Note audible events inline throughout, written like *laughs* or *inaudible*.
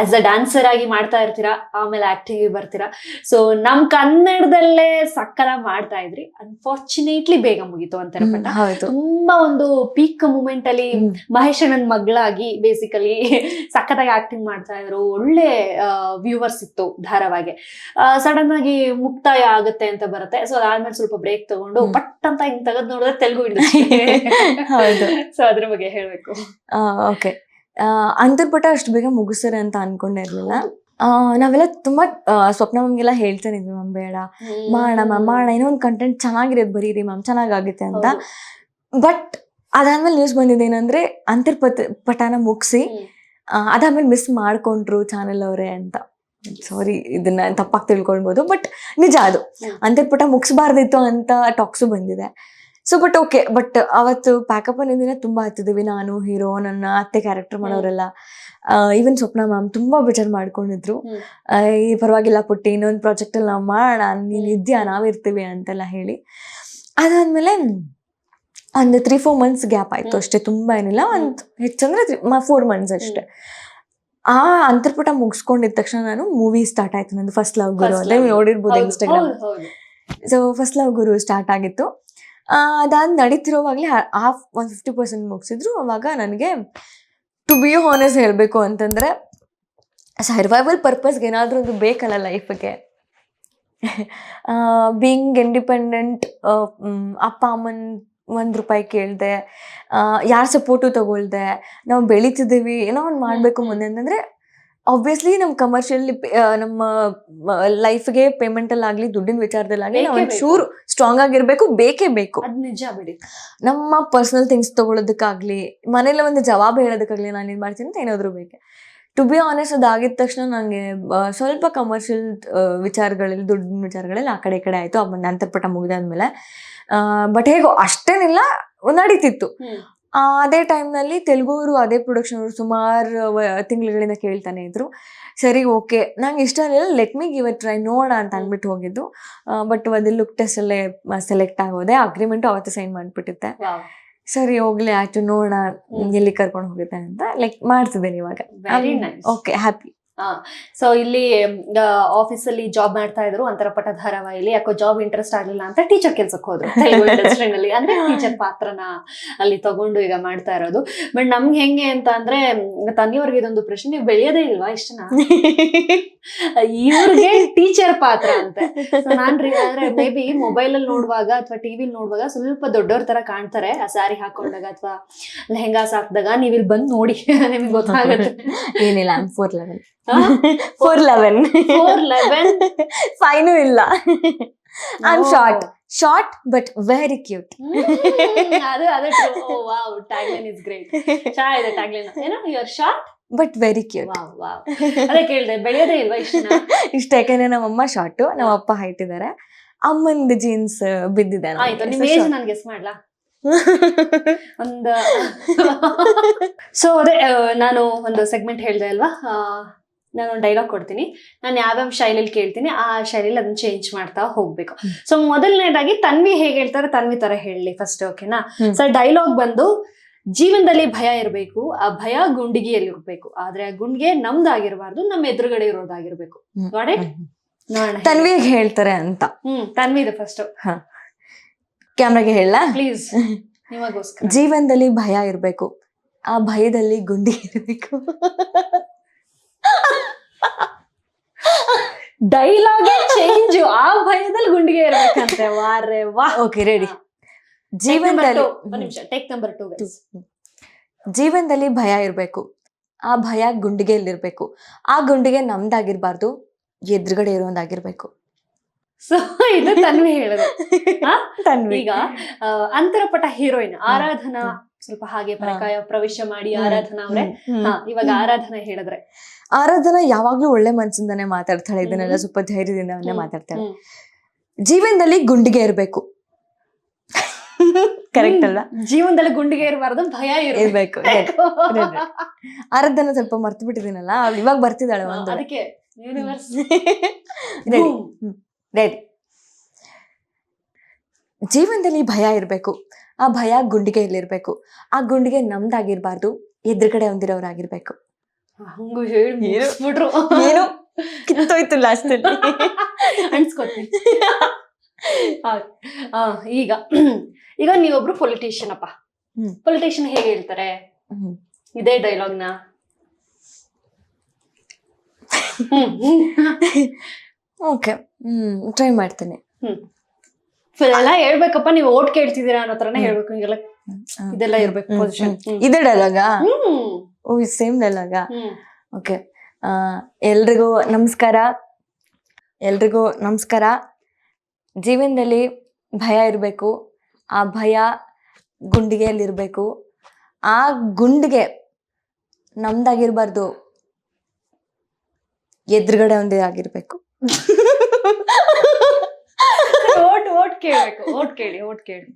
As a dancer ಆಗಿ ಮಾಡ್ತಾ ಇರ್ತೀರಾ ಆಮೇಲೆ ಆಕ್ಟಿಂಗ್ ಬರ್ತೀರಾ. ಸೊ ನಮ್ ಕನ್ನಡದಲ್ಲೇ ಸಕ್ಕಲ ಮಾಡ್ತಾ ಇದ್ರಿ. ಅನ್ಫಾರ್ಚುನೇಟ್ಲಿ ಬೇಗ ಮುಗೀತು ಅಂತಾರೆ ತುಂಬಾ ಒಂದು ಪೀಕ್ ಮೂಮೆಂಟ್ ಅಲ್ಲಿ. ಮಹೇಶ್ ಅಣ್ಣನ್ ಮಗಳಾಗಿ ಬೇಸಿಕಲಿ ಸಕ್ಕತ್ತಾಗಿ ಆಕ್ಟಿಂಗ್ ಮಾಡ್ತಾ ಇದ್ರು. ಒಳ್ಳೆ ವ್ಯೂವರ್ಸ್ ಇತ್ತು ಧಾರಾವಾಹಿ. ಸಡನ್ ಆಗಿ ಮುಕ್ತಾಯ ಆಗುತ್ತೆ ಅಂತ ಬರುತ್ತೆ. ಸೊ ಅದಾದ್ಮೇಲೆ ಸ್ವಲ್ಪ ಬ್ರೇಕ್ ತಗೊಂಡು ಬಟ್ ಪಟ್ ಅಂತ ಹಿಂಗ್ ತೆಗೆದ್ ನೋಡಿದ್ರೆ ತೆಲುಗು ಇಂಡಸ್ಟ್ರಿ. ಸೊ ಅದ್ರ ಬಗ್ಗೆ ಹೇಳ್ಬೇಕು. ಓಕೆ ಅಂತರ್ಪಟ ಅಷ್ಟು ಬೇಗ ಮುಗಿಸ್ತಾರೆ ಅಂತ ಅನ್ಕೊಂಡೇ ಇರ್ಲಿಲ್ಲ. ಆ, ನಾವೆಲ್ಲ ತುಂಬಾ ಆ, ಸ್ವಪ್ನ ಮ್ಯಾಮ್ಗೆಲ್ಲ ಹೇಳ್ತಾನೆ ಇದ್ವಿ ಮ್ಯಾಮ್ ಬೇಡ. ಮಾಡ ಮ್ಯಾಮ್ ಮಾಡ. ಏನೋ ಒಂದು ಕಂಟೆಂಟ್ ಚೆನ್ನಾಗಿರೋದು ಬರೀರಿ ಮ್ಯಾಮ್. ಚೆನ್ನಾಗಾಗುತ್ತೆ ಅಂತ. ಬಟ್ ಅದಾದ್ಮೇಲೆ ನ್ಯೂಸ್ ಬಂದಿದೆ ಏನಂದ್ರೆ ಅಂತರ್ಪತ ಪಟಾನ ಮುಗಿಸಿ. ಅದಾದ್ಮೇಲೆ ಮಿಸ್ ಮಾಡ್ಕೊಂಡ್ರು ಚಾನೆಲ್ ಅವರೇ ಅಂತ. ಸಾರಿ ಇದನ್ನ ತಪ್ಪಾಗಿ ತಿಳ್ಕೊಳ್ಬೋದು ಬಟ್ ನಿಜ ಅದು. ಅಂತರ್ಪಟ ಮುಗಿಸ್ಬಾರ್ದಿತ್ತು ಅಂತ ಟಾಕ್ಸು ಬಂದಿದೆ. ಸೊ ಬಟ್ ಓಕೆ ಬಟ್ ಅವತ್ತು ಪ್ಯಾಕಪ್ ದಿನ ತುಂಬಾ ಹತ್ತಿದ್ವಿ ನಾನು ಹೀರೋ ನನ್ನ ಅತ್ತೆ ಕ್ಯಾರೆಕ್ಟರ್ ಮಾಡೋರೆಲ್ಲ. ಈವನ್ ಸ್ವಪ್ನ ಮ್ಯಾಮ್ ತುಂಬಾ ಬೇಜಾರು ಮಾಡ್ಕೊಂಡಿದ್ರು. ಈ ಪರವಾಗಿಲ್ಲ ಪುಟ್ಟಿ ಇನ್ನೊಂದು ಪ್ರಾಜೆಕ್ಟ್ ಅಲ್ಲಿ ನಾವು ಮಾಡ ನೀನ್ ಇದ್ಯಾ ನಾವಿರ್ತೀವಿ ಅಂತೆಲ್ಲ ಹೇಳಿ. ಅದಾದ್ಮೇಲೆ ಒಂದು ತ್ರೀ ಫೋರ್ ಮಂತ್ಸ್ ಗ್ಯಾಪ್ ಆಯ್ತು ಅಷ್ಟೇ ತುಂಬಾ ಏನಿಲ್ಲ ಒಂದ್ ಹೆಚ್ಚಂದ್ರೆ ಫೋರ್ ಮಂತ್ಸ್ ಅಷ್ಟೇ. ಆ ಅಂತರ್ಪಟ ಮುಗಿಸ್ಕೊಂಡಿದ ತಕ್ಷಣ ನಾನು ಮೂವಿ ಸ್ಟಾರ್ಟ್ ಆಯ್ತು ನಂದು ಫಸ್ಟ್ ಲವ್ ಗುರು ನೀವು ನೋಡಿರ್ಬೋದು Instagram. So first love guru start ಆಗಿತ್ತು. ಅದಾದ್ ನಡೀತಿರೋವಾಗಲೇ ಹಾಫ್ ಒನ್ ಫಿಫ್ಟಿ ಪರ್ಸೆಂಟ್ ಮುಗಿಸಿದ್ರು. ಅವಾಗ ನನಗೆ ಟು ಬಿ ಹಾನೆಸ್ ಹೇಳಬೇಕು ಅಂತಂದರೆ ಸರ್ವೈವಲ್ ಪರ್ಪಸ್ಗೆ ಏನಾದರೂ ಒಂದು ಬೇಕಲ್ಲ ಲೈಫಿಗೆ ಬೀಯಿಂಗ್ ಇಂಡಿಪೆಂಡೆಂಟ್ ಅಪ್ಪ ಅಮ್ಮನ ಒಂದು ರೂಪಾಯಿ ಕೇಳಿದೆ ಯಾರ ಸಪೋರ್ಟು ತಗೊಳ್ದೆ ನಾವು ಬೆಳೀತಿದ್ದೀವಿ ಏನೋ ಒಂದು ಮಾಡಬೇಕು ಮುಂದೆ ಅಂತಂದ್ರೆ ಆಬ್ವಿಯಸ್ಲಿ ನಮ್ಮ ಕಮರ್ಷಿಯಲ್ ನಮ್ಮ ಲೈಫ್ಗೆ ಪೇಮೆಂಟಲ್ಲಿ ಆಗಲಿ ದುಡ್ಡಿನ ವಿಚಾರದಲ್ಲಾಗಲಿ ನಾವು. ಒಂಚೂರು ಸ್ಟ್ರಾಂಗ್ ಆಗಿರ್ಬೇಕು ಬೇಕೇ ಬೇಕು. ಅದ್ ನಿಜ ಬಿಡಿ. ನಮ್ಮ ಪರ್ಸನಲ್ ಥಿಂಗ್ಸ್ ತಗೊಳ್ಳೋದಕ್ಕಾಗ್ಲಿ ಮನೇಲಿ ಒಂದು ಜವಾಬ್ ಹೇಳೋದಕ್ಕಾಗ್ಲಿ ನಾನು ಏನ್ ಮಾಡ್ತೀನಿ ಅಂತ ಏನಾದರೂ ಬೇಕೆ. ಟು ಬಿ ಆನೆಸ್ಟ್ ಅದಾಗಿದ ತಕ್ಷಣ ನನಗೆ ಸ್ವಲ್ಪ ಕಮರ್ಷಿಯಲ್ ವಿಚಾರಗಳಲ್ಲಿ ದುಡ್ಡಿನ ವಿಚಾರಗಳಲ್ಲಿ ಆ ಕಡೆ ಈ ಕಡೆ ಆಯ್ತು ಅಂತರ್ಪಟ ಮುಗಿದಾದ್ಮೇಲೆ. ಬಟ್ ಹೇಗೋ ಅಷ್ಟೇನಿಲ್ಲ ನಡೀತಿತ್ತು. ಅದೇ ಟೈಮ್ನಲ್ಲಿ ತೆಲುಗುವರು ಅದೇ ಪ್ರೊಡಕ್ಷನ್ ಅವರು ಸುಮಾರು ತಿಂಗಳುಗಳಿಂದ ಕೇಳ್ತಾನೆ ಇದ್ರು. ಸರಿ ಓಕೆ. ನಂಗೆ ಇಷ್ಟ ಆಗಲಿಲ್ಲ. Let me give a try ನೋಡ ಅಂತ ಅಂದ್ಬಿಟ್ಟು ಹೋಗಿದ್ದು. ಬಟ್ ಒಂದು ಲುಕ್ ಟೆಸ್ಟ್ ಅಲ್ಲೇ ಸೆಲೆಕ್ಟ್ ಆಗೋದೆ. ಅಗ್ರಿಮೆಂಟ್ ಅವತ್ತು ಸೈನ್ ಮಾಡಿಬಿಟ್ಟಿದ್ದೆ. ಸರಿ ಹೋಗ್ಲಿ ಆಯ್ತು ನೋಡೋಣ. ಎಲ್ಲಿ ಕರ್ಕೊಂಡು ಹೋಗಿದ್ದೆ ಅಂತ. ಲೈಕ್ ಮಾಡ್ತಿದ್ದೇನೆ ಇವಾಗ. ಓಕೆ ಹ್ಯಾಪಿ ಸೊ ಇಲ್ಲಿ ಆಫೀಸ್ ಅಲ್ಲಿ ಜಾಬ್ ಮಾಡ್ತಾ ಇದ್ರು ಅಂತರಪಟ ಧಾರಾವಾಹಿಲಿ ಯಾಕೋ ಜಾಬ್ ಇಂಟ್ರೆಸ್ಟ್ ಆಗಲಿಲ್ಲ ಅಂತ ಟೀಚರ್ ಕೆಲ್ಸಕ್ಕೆ ಹೋದ್ರು. ತೆಲುಗು ಇಂಡಸ್ಟ್ರಿನಲ್ಲಿ ಅಂದ್ರೆ ಟೀಚರ್ ಪಾತ್ರನ ಅಲ್ಲಿ ತಗೊಂಡು ಈಗ ಮಾಡ್ತಾ ಇರೋದು. ಬಟ್ ನಮ್ಗೆ ಹೆಂಗೆ ಅಂತ ಅಂದ್ರೆ ತನ್ನಿಯವ್ರಿಗೆ ಇದೊಂದು ಪ್ರಶ್ನೆ ನೀವು ಬೆಳೆಯೋದೇ ಇಲ್ವಾ ಇಷ್ಟನ *laughs* ಇವ್ರಿಗೆ ಟೀಚರ್ ಪಾತ್ರ ಅಂತೆ. ನಾನ್ ಅಂದ್ರೆ ಮೇ ಬಿ ಮೊಬೈಲ್ ಅಲ್ಲಿ ನೋಡುವಾಗ ಅಥವಾ ಟಿವಿ ನೋಡುವಾಗ ಸ್ವಲ್ಪ ದೊಡ್ಡವ್ರ ತರ ಕಾಣ್ತಾರೆ. ಆ ಸ್ಯಾರಿ ಹಾಕೊಂಡಾಗ ಅಥವಾ ಲೆಹಂಗಾಸ್ ಹಾಕಿದಾಗ ನೀವ್ ಇಲ್ಲಿ ಬಂದ್ ನೋಡಿ. *laughs* ನಿಮ್ಗೆ ಗೊತ್ತಾಗುತ್ತೆ. ಏನಿಲ್ಲ four eleven four eleven four eleven fine ಇಲ್ಲ am short short but very cute ಅದು ಅದು ವಾವ್ ಟ್ಯಾಗ್ಲೈನ್ ಇಸ್ ಗ್ರೇಟ್ ಚೆನ್ನಾಗಿದೆ ಟ್ಯಾಗ್ಲೈನ್ ಏನೋ your short but very cute ಅದೇ ಕೇಳಿದೆ ಬೆಳೆಯೋದೇ ಇಲ್ವಾ ಇಷ್ಟ *laughs* ಇಷ್ಟ ಯಾಕಂದ್ರೆ ನಮ್ಮಮ್ಮ ಶಾರ್ಟು ನಮ್ಮ ಅಪ್ಪ ಹೈಟ್ ಇದ್ದಾರೆ ಅಮ್ಮಂದು ಜೀನ್ಸ್ ಬಿದ್ದಿದೆ *laughs* ಒಂದು ಆಯ್ತು ನಿಮ್ ಏಜ್ ನಾನು ಗೆಸ್ ಮಾಡ್ಲಾ? ಒಂದ್ ಸೊ ಅದೇ ನಾನು ಒಂದು ಸೆಗ್ಮೆಂಟ್ ಹೇಳ್ದೆ ಅಲ್ವಾ? ನಾನು ಒಂದು ಡೈಲಾಗ್ ಕೊಡ್ತೀನಿ. ನಾನು ಯಾವ್ಯಾವ ಶೈಲಿಲಿ ಕೇಳ್ತೀನಿ ಆ ಶೈಲಿಲಿ ಅದನ್ನ ಚೇಂಜ್ ಮಾಡ್ತಾ ಹೋಗ್ಬೇಕು. ಸೊ ಮೊದಲನೇದಾಗಿ ತನ್ವಿ ಹೇಗೆ ಹೇಳ್ತಾರೆ ತನ್ವಿ ತರ ಹೇಳಿ ಫಸ್ಟ್ ಓಕೆನಾ ಸರ್ ಸೊ ಡೈಲಾಗ್ ಬಂದು ಜೀವನದಲ್ಲಿ ಭಯ ಇರಬೇಕು ಆ ಭಯ ಗುಂಡಿಗೆಯಲ್ಲಿ ಇರಬೇಕು ಆದ್ರೆ ಆ ಗುಂಡಿಗೆ ನಮ್ದಾಗಿರ್ಬಾರ್ದು ನಮ್ಮ ಎದುರುಗಡೆ ಇರೋದಾಗಿರ್ಬೇಕು. ತನ್ವಿ ಹೇಳ್ತಾರೆ ಅಂತ. ಹ್ಮ್ ತನ್ವಿ ಇದೆ ಫಸ್ಟ್ ಕ್ಯಾಮ್ರಾಗೆ ಹೇಳ ಪ್ಲೀಸ್ ನಿಮಗೋಸ್ಕರ. ಜೀವನದಲ್ಲಿ ಭಯ ಇರಬೇಕು ಆ ಭಯದಲ್ಲಿ ಗುಂಡಿ ಇರಬೇಕು. *laughs* ಡೈಲಾಗ್ ಚೇಂಜ್ ಆ ಭಯದಲ್ಲಿ ಗುಂಡಿಗೆ ಇರ್ಬೇಕಂತೆ ವಾರೆ ವಾ. ಓಕೆ ರೆಡಿ ಜೀವನದಲ್ಲಿ ಟೇಕ್ ನಂಬರ್ ಟೂ ಜೀವನದಲ್ಲಿ ಭಯ ಇರಬೇಕು. ಆ ಭಯ ಗುಂಡಿಗೆಯಲ್ಲಿರ್ಬೇಕು. ಆ ಗುಂಡಿಗೆ ನಮ್ದಾಗಿರ್ಬಾರ್ದು ಎದುರುಗಡೆ ಇರೋದಾಗಿರ್ಬೇಕು. ಸೊ ಇದು ತನ್ವಿ ಹೇಳೋದು? *laughs* ತನ್ವಿ. ಈಗ ಅಂತರಪಟ ಹೀರೋಯಿನ್ ಆರಾಧನಾ ಸ್ವಲ್ಪ ಹಾಗೆ ಪ್ರಕಾಯ ಪ್ರವೇಶ ಮಾಡಿ. ಆರಾಧನಾ ಅವ್ರೆ. ಇವಾಗ ಆರಾಧನಾ ಹೇಳಿದ್ರೆ. ಆರಾಧನಾ ಯಾವಾಗ್ಲೂ ಒಳ್ಳೆ ಮನ್ಸಿಂದಾನೆ ಮಾತಾಡ್ತಾಳೆ. ಇದನ್ನೆಲ್ಲ. ಸ್ವಲ್ಪ ಧೈರ್ಯದಿಂದ ಹ್ಮ್. ಮಾತಾಡ್ತಾಳೆ. ಜೀವನದಲ್ಲಿ ಗುಂಡಿಗೆ ಇರಬೇಕು. ಕರೆಕ್ಟ್ ಅಲ್ಲ ಜೀವನದಲ್ಲಿ ಗುಂಡಿಗೆ ಇರಬಾರ್ದು ಭಯ ಇರ್ಬೇಕು. ಆರಾಧನ ಸ್ವಲ್ಪ ಮರ್ತು ಬಿಟ್ಟಿದ್ದೀನಲ್ಲ ಅವ್ಳು ಇವಾಗ ಬರ್ತಿದ್ದಾಳೆ ಒಂದು. ಅದಕ್ಕೆ ರೆಡಿ ಜೀವನದಲ್ಲಿ ಭಯ ಇರಬೇಕು. ಆ ಭಯ ಗುಂಡಿಗೆಯಲ್ಲಿರ್ಬೇಕು. ಆ ಗುಂಡಿಗೆ ನಮ್ದಾಗಿರ್ಬಾರ್ದು ಎದುರುಗಡೆ ಹೊಂದಿರೋರಾಗಿರ್ಬೇಕು. ಹಂಗು ಹೇಳಿ? ಮುಗಿಸ್ಬಿಟ್ರು. ಏನು ಕಿತ್ತೋಯ್ತು ಲಾಸ್ಟ್ *laughs* ಅನ್ಸ್ಕೊತೀನಿ. ಆ, ಈಗ ಈಗ ನೀವೊಬ್ರು ಪೊಲಿಟಿಷಿಯನ್ ಅಪ್ಪ. ಹ್ಮ್. ಪೊಲಿಟಿಷಿಯನ್ ಹೇಗೆ ಹೇಳ್ತಾರೆ? ಇದೇ ಡೈಲಾಗ್ನ? ಓಕೆ ಹ್ಮ್. ಟ್ರೈ ಮಾಡ್ತೀನಿ. ಎಲ್ಲ ಹೇಳ್ಬೇಕಪ್ಪ ನೀವು ಓಟ್ ಕೇಳ್ತಿದ್ದೀರಾ ಅನ್ನೋ ತರನೇ ಹ್ಮ್. ಹೇಳ್ಬೇಕು. ಹಿಂಗೆಲ್ಲ ಹ್ಮ್. ಇದೆಲ್ಲ ಇರ್ಬೇಕು ಪೊಸಿಷನ್ ಇದೇ ಡೈಲಾಗಾ ಹ್ಮ್. ಓ ಸೇಮ್ ಡೈಲಾಗಾ ಓಕೆ ಎಲ್ರಿಗೂ ನಮಸ್ಕಾರ. ಎಲ್ರಿಗೂ ನಮಸ್ಕಾರ. ಜೀವನದಲ್ಲಿ ಭಯ ಇರಬೇಕು. ಆ ಭಯ ಗುಂಡಿಗೆಯಲ್ಲಿರಬೇಕು. ಆ ಗುಂಡಿಗೆ ನಮ್ದಾಗಿರ್ಬಾರ್ದು. ಎದುರುಗಡೆ ಒಂದೇ ಆಗಿರ್ಬೇಕು. *laughs* ಓಟ್ ಓಟ್ ಕೇಳ್ಬೇಕು ಓಟ್ ಕೇಳಿ ಓಟ್ ಕೇಳಿ.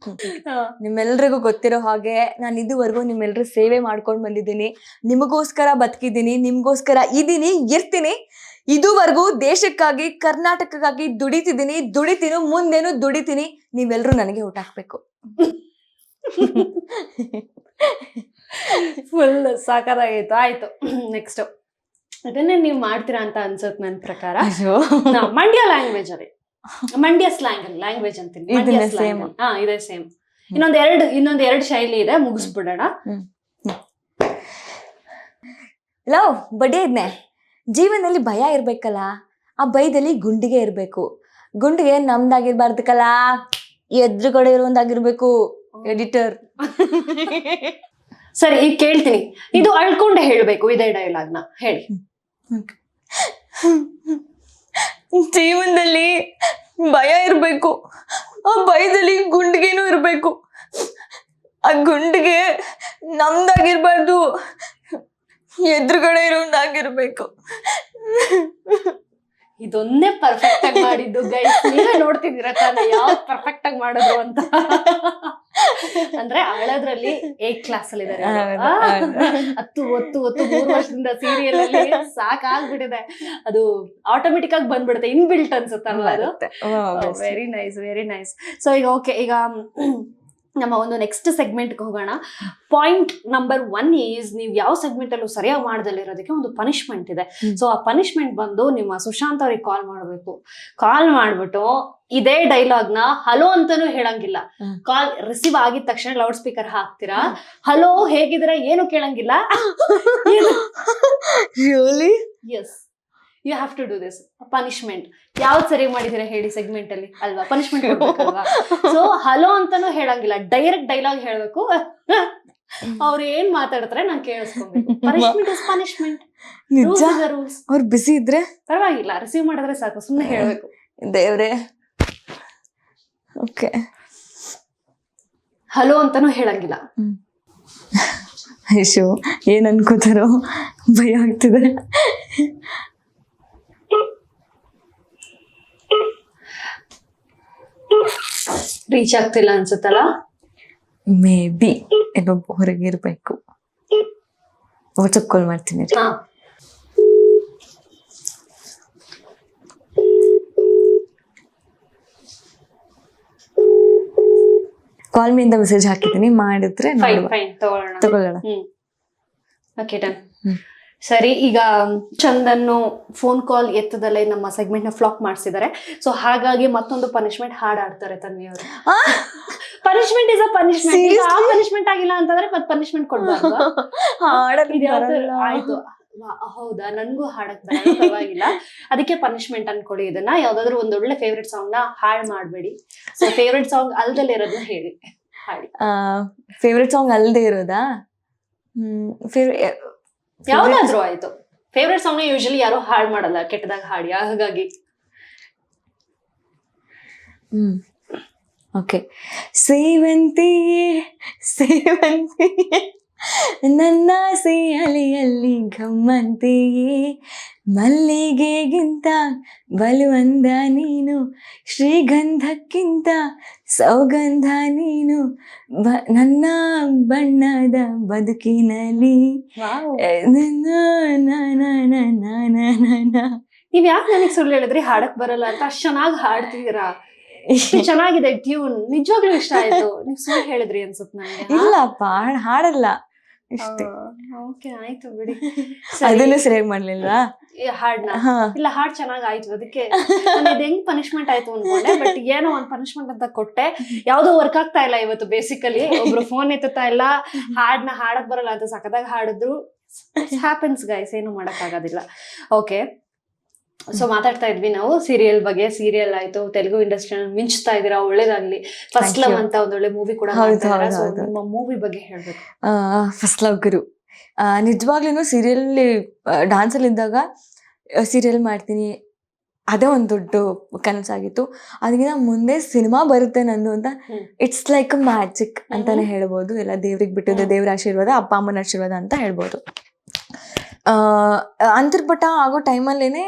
ಹಾ. ನಿಮ್ಮೆಲ್ರಿಗೂ ಗೊತ್ತಿರೋ ಹಾಗೆ ನಾನು ಇದುವರೆಗೂ ನಿಮ್ಮೆಲ್ಲರ ಸೇವೆ ಮಾಡ್ಕೊಂಡು ಬಂದಿದ್ದೀನಿ. ನಿಮಗೋಸ್ಕರ ಬದುಕಿದ್ದೀನಿ ನಿಮಗೋಸ್ಕರ ಇದ್ದೀನಿ ಇರ್ತೀನಿ. ಇದುವರೆಗೂ ದೇಶಕ್ಕಾಗಿ ಕರ್ನಾಟಕಕ್ಕಾಗಿ ದುಡಿತಿದ್ದೀನಿ ದುಡಿತೀನಿ ಮುಂದೇನು ದುಡಿತೀನಿ. ನೀವೆಲ್ಲರೂ ನನಗೆ ಊಟ ಹಾಕ್ಬೇಕು. ಫುಲ್ ಸಾಕಾರಾಗಿತ್ತು ಆಯ್ತು. ನೆಕ್ಸ್ಟ್ ಅದನ್ನೇ ನೀವು ಮಾಡ್ತೀರಾ ಅಂತ ಅನ್ಸುತ್ತೆ ನನ್ನ ಪ್ರಕಾರ. ಮಂಡ್ಯ ಲ್ಯಾಂಗ್ವೇಜ್ ಅಲ್ಲಿ. *laughs* ಮಂಡ್ಯ ಸ್ಲ್ಯಾಂಗ್ ಲ್ಯಾಂಗ್ವೇಜ್ ಅಂತೀನಿ. ಹಾ ಇದೆ ಸೇಮ್ ಇನ್ನೊಂದ್ ಎರಡು ಇನ್ನೊಂದ್ ಎರಡು ಶೈಲಿ ಇದೆ ಮುಗಿಸ್ಬಿಡೋಣ. ಲವ್ ಬಡ್ಡಿ ಇದ್ನೆ ಜೀವನದಲ್ಲಿ ಭಯ ಇರ್ಬೇಕಲ್ಲ ಆ ಭಯದಲ್ಲಿ ಗುಂಡಿಗೆ ಇರ್ಬೇಕು. ಗುಂಡಿಗೆ ನಮ್ದಾಗಿರ್ಬಾರ್ದಕ್ಕಲ್ಲ ಎದುರುಗಡೆ ಇರೋದಾಗಿರ್ಬೇಕು ಎಡಿಟರ್ *laughs* ಸರಿ ಈಗ ಕೇಳ್ತೀನಿ. ಇದು ಅಳ್ಕೊಂಡೆ ಹೇಳ್ಬೇಕು ಇದೇ ಡೈಲಾಗ್ನ ಹೇಳಿ. ಜೀವನದಲ್ಲಿ ಭಯ ಇರಬೇಕು. ಆ ಭಯದಲ್ಲಿ ಗುಂಡಿಗೆನೂ ಇರಬೇಕು. ಆ ಗುಂಡಿಗೆ ನಮ್ದಾಗಿರ್ಬಾರ್ದು. ಎದುರುಗಡೆ ಇರೋಂದಾಗಿರ್ಬೇಕು ಇದೊಂದೇ ಪರ್ಫೆಕ್ಟ್ ಆಗಿ ಮಾಡಿದ್ದು. ಗೈಸ್ ನೀವೇ ನೋಡ್ತಿದ್ದೀರ ತಾನೆ ಯಾವ್ದು ಪರ್ಫೆಕ್ಟ್ ಆಗಿ ಮಾಡಿದ್ರು ಅಂತ. ಅಂದ್ರೆ ಹಳದ್ರಲ್ಲಿ ಏಟ್ ಕ್ಲಾಸ್ ಅಲ್ಲಿ ಇದಾರೆ. ಹತ್ತು ಒತ್ತು ಹೊತ್ತು ಮೂರು ವರ್ಷದಿಂದ ಸೀರಿಯಲ್ ಅಲ್ಲಿ ಸಾಕಾಗ್ಬಿಟ್ಟಿದೆ. ಅದು ಆಟೋಮೆಟಿಕ್ ಆಗಿ ಬಂದ್ಬಿಡುತ್ತೆ ಇನ್ಬಿಲ್ಟ್ ಅನ್ಸುತ್ತಲ್ವಾ ಅದು? Very nice very nice so ಈಗ ಓಕೆ ಈಗ ನಮ್ಮ ಒಂದು ನೆಕ್ಸ್ಟ್ ಸೆಗ್ಮೆಂಟ್ಗೆ ಹೋಗೋಣ. ಪಾಯಿಂಟ್ ನಂಬರ್ ಒನ್ ಈಸ್ ನೀವು ಯಾವ ಸೆಗ್ಮೆಂಟ್ ಅಲ್ಲೂ ಸರಿಯಾಗಿ ಮಾಡದಲ್ಲಿರೋದಕ್ಕೆ ಒಂದು ಪನಿಷ್ಮೆಂಟ್ ಇದೆ. ಸೊ ಆ ಪನಿಷ್ಮೆಂಟ್ ಬಂದು ನಿಮ್ಮ ಸುಶಾಂತ್ ಅವ್ರಿಗೆ ಕಾಲ್ ಮಾಡಬೇಕು. ಕಾಲ್ ಮಾಡ್ಬಿಟ್ಟು ಇದೇ ಡೈಲಾಗ್ನ ಹಲೋ ಅಂತಾನೂ ಹೇಳಂಗಿಲ್ಲ. ಕಾಲ್ ರಿಸೀವ್ ಆಗಿದ ತಕ್ಷಣ ಲೌಡ್ ಸ್ಪೀಕರ್ ಹಾಕ್ತೀರಾ? ಹಲೋ ಹೇಗಿದ್ದೀರಾ? ಏನು ಕೇಳಂಗಿಲ್ಲ? *laughs* Yes you have to do this punishment ಯಾವ್ದು ಸರಿ ಮಾಡಿದಿರ ಹೇಳಿ ಸೆಗ್ಮೆಂಟ್ ಅಲ್ಲಿ? ಅಲ್ವಾ? ಪನಿಷ್ಮೆಂಟ್ ಸೊ ಹಲೋ ಅಂತಾನು ಹೇಳಂಗಿಲ್ಲ. ಡೈರೆಕ್ಟ್ ಡೈಲಾಗ್ ಹೇಳ್ಬೇಕು. ಅವ್ರು ಏನ್ ಮಾತಾಡ್ತಾರೆ ನಾನು ಕೇಳಿಸ್ಕೊಬೇಕು. ಪನಿಷ್ಮೆಂಟ್ ಇಸ್ ಪನಿಷ್ಮೆಂಟ್ ನಿಜ? ರೂಲ್ಸ್ ಅವ್ರು ಬಿಸಿ ಇದ್ರೆ? ಪರವಾಗಿಲ್ಲ. ರಿಸೀವ್ ಮಾಡಿದ್ರೆ ಸಾಕು. ಸುಮ್ಮನೆ ಹೇಳ್ಬೇಕು. ದೇವ್ರೆ. ಓಕೆ ಹಲೋ ಅಂತಾನು ಹೇಳಂಗಿಲ್ಲ. ಐಶು ಏನ್ ಅನ್ಕೋತಾರೋ ಭಯ ಆಗ್ತಿದೆ. ರೀಚ್ ಆಗ್ತಿಲ್ಲ ಅನ್ಸುತ್ತಲ್ಲ? ಮೇ ಬಿ ಇನ್ನೊಬ್ಬ ಹೊರಗೆ ಇರ್ಬೇಕು. ವಾಟ್ಸಪ್ ಕಾಲ್ ಮಾಡ್ತೀನಿ ರೀ. ಹಾ. ಕಾಲ್ ಮೀ ಅಂತ ಮೆಸೇಜ್ ಹಾಕಿದ್ದೀನಿ. ಮಾಡಿದ್ರೆ ಫೈನ್ ನೋಡುವ. ಫೈನ್ ತಗೊಳ್ಳೋಣ. ತಗೊಳ್ಳೋಣ. ಹ್ಮ್. ಓಕೆ ಡನ್ ಹ್ಮ್. ಸರಿ ಈಗ ಚಂದನ್ನು ಫೋನ್ ಕಾಲ್ ಎತ್ತದಲ್ಲೇ ನಮ್ಮ ಸೆಗ್ಮೆಂಟ್ನ ಫ್ಲಾಪ್ ಮಾಡಿಸಿದ್ದಾರೆ ಸೊ ಹಾಗಾಗಿ ಮತ್ತೊಂದು ಪನಿಷ್ಮೆಂಟ್ ಹಾಡಾಡ್ತಾರೆ ತನ್ವಿಯವರು ಅವರು. ಪನಿಷ್ಮೆಂಟ್ ಇಸ್ ಅ ಪನಿಷ್ಮೆಂಟ್ ಈಗ ಆ ಪನಿಷ್ಮೆಂಟ್ ಆಗಿಲ್ಲ ಅಂತಂದ್ರೆ ಮತ್ತೆ ಪನಿಷ್ಮೆಂಟ್ ಕೊಡ್ಬಾರ್ದು. *laughs* ಆಯ್ತು. ಹೌದಾ? ನನ್ಗೂ ಹಾಡಕ್ ಬರಲ್ಲ ಪರವಾಗಿಲ್ಲ. ಅದಕ್ಕೆ ಪನಿಷ್ಮೆಂಟ್ ಅನ್ಕೊಳ್ಳಿ ಇದನ್ನ. ಯಾವ್ದಾದ್ರು ಒಂದ್ ಒಳ್ಳೆ ಫೇವ್ರೆಟ್ ಸಾಂಗ್ನ ಹಾಳ್ ಮಾಡ್ಬೇಡಿ. ಸೊ ಫೇವ್ರೆಟ್ ಸಾಂಗ್ ಅಲ್ದಲ್ಲೇ ಇರೋದನ್ನ ಹೇಳಿ. ಹಾಡಿ. ಫೇವ್ರೆಟ್ ಸಾಂಗ್ ಅಲ್ದೇ ಇರೋದಾ? ಹ್ಮ್ ಯಾವ್ದಾದ್ರು ಆಯ್ತು. ಫೇವ್ರೆಟ್ ಸಾಂಗ್ ಯೂಶಲಿ ಯಾರು ಹಾಡ್ ಮಾಡಲ್ಲ ಕೆಟ್ಟದಾಗ ಹಾಡಿ ಹಾಗಾಗಿ. ಹ್ಮ್. ಓಕೆ ಸೇವಂತಿಯೇ ಸೇವಂತಿಯೇ ನನ್ನ ಅಲೆಯಲ್ಲಿ ಗಮ್ಮಂತೆಯೇ ಮಲ್ಲಿಗೆಗಿಂತ ಬಲುವಂದ ನೀನು ಶ್ರೀಗಂಧಕ್ಕಿಂತ ಸೌಗಂಧ ನೀನು ಬ- ನನ್ನ ಬಣ್ಣದ ಬದುಕಿನಲ್ಲಿ. ನೀವ್ ಯಾಕೆ ನನಗೆ ಸುಳ್ಳು ಹೇಳಿದ್ರಿ? ಹಾಡಕ್ ಬರಲ್ಲ ಅಂತ ಅಷ್ಟು ಚೆನ್ನಾಗಿ ಹಾಡ್ತಿದ್ದೀರಾ? ಎಷ್ಟು ಚೆನ್ನಾಗಿದೆ ಟ್ಯೂನ್. ನಿಜವಾಗ್ಲೂ ಇಷ್ಟ ಆಯ್ತು. *laughs* ನೀವ್ ಸುಳ್ಳು ಹೇಳಿದ್ರಿ ಅನ್ಸುತ್ತೆ ನನಗೆ ಇಲ್ಲಪ್ಪ ಹಾಡಲ್ಲ. ಇಷ್ಟೇ. ಓಕೆ ಆಯ್ತು ಬಿಡಿ. *laughs* ಅದನ್ನು ಸರಿಯಾಗಿ ಹಾಡ್ನ ಇಲ್ಲ ಹಾಡ್ ಚೆನ್ನಾಗ್ ಆಯ್ತು ಅದಕ್ಕೆ ಇದು ಹೆಂಗ್ ಪನಿಷ್ಮೆಂಟ್ ಆಯ್ತು ಅನ್ಕೊಂಡೆ ಬಟ್ ಏನೋ ಒಂದ್ ಪನಿಷ್ಮೆಂಟ್ ಅಂತ ಕೊಟ್ಟೆ. ಯಾವ್ದೋ ವರ್ಕ್ ಆಗ್ತಾ ಇಲ್ಲ ಇವತ್ತು ಬೇಸಿಕಲಿ ಒಬ್ರು ಫೋನ್ ಎತ್ತುತ್ತಾ ಇಲ್ಲ. ಹಾಡ್ನ ಹಾಡಕ್ ಬರಲ್ಲ ಅಂತ ಸಖದಾಗ ಹಾಡಿದ್ರು. ಹ್ಯಾಪನ್ಸ್ ಗೈಸ್ ಏನು ಮಾಡಕ್ ಆಗೋದಿಲ್ಲ. ಓಕೆ ಸೊ ಮಾತಾಡ್ತಾ ಇದ್ವಿ ನಾವು ಸೀರಿಯಲ್ ಬಗ್ಗೆ ಸೀರಿಯಲ್ ಆಯ್ತು ತೆಲುಗು ಇಂಡಸ್ಟ್ರಿ ಮಿಂಚ್ತಾ ಇದೀರಾ ಒಳ್ಳೇದಾಗ್ಲಿ. ಫಸ್ಟ್ ಲವ್ ಅಂತ ಒಂದ್ ಒಳ್ಳೆ ಮೂವಿ ಕೂಡ. ನಿಮ್ಮ ಮೂವಿ ಬಗ್ಗೆ ಹೇಳ್ಬೇಕು. First love guru. ನಿಜವಾಗ್ಲೂ ಸೀರಿಯಲ್ ಡಾನ್ಸಲ್ಲಿ ಇದ್ದಾಗ ಸೀರಿಯಲ್ ಮಾಡ್ತೀನಿ. ಅದೇ ಒಂದು ದೊಡ್ಡ ಕನಸಾಗಿತ್ತು ಅದಕ್ಕಿಂತ ಮುಂದೆ ಸಿನಿಮಾ ಬರುತ್ತೆ ನಂದು ಅಂತ. ಇಟ್ಸ್ ಲೈಕ್ ಮ್ಯಾಜಿಕ್ ಅಂತಾನೆ. ಹೇಳ್ಬೋದು. ಎಲ್ಲ ದೇವ್ರಿಗೆ ಬಿಟ್ಟಿದ್ದು. ದೇವ್ರ ಆಶೀರ್ವಾದ ಅಪ್ಪ ಅಮ್ಮನ ಆಶೀರ್ವಾದ ಅಂತ ಹೇಳ್ಬೋದು. ಅಂತರ್ಪಟ ಆಗೋ ಟೈಮಲ್ಲೇ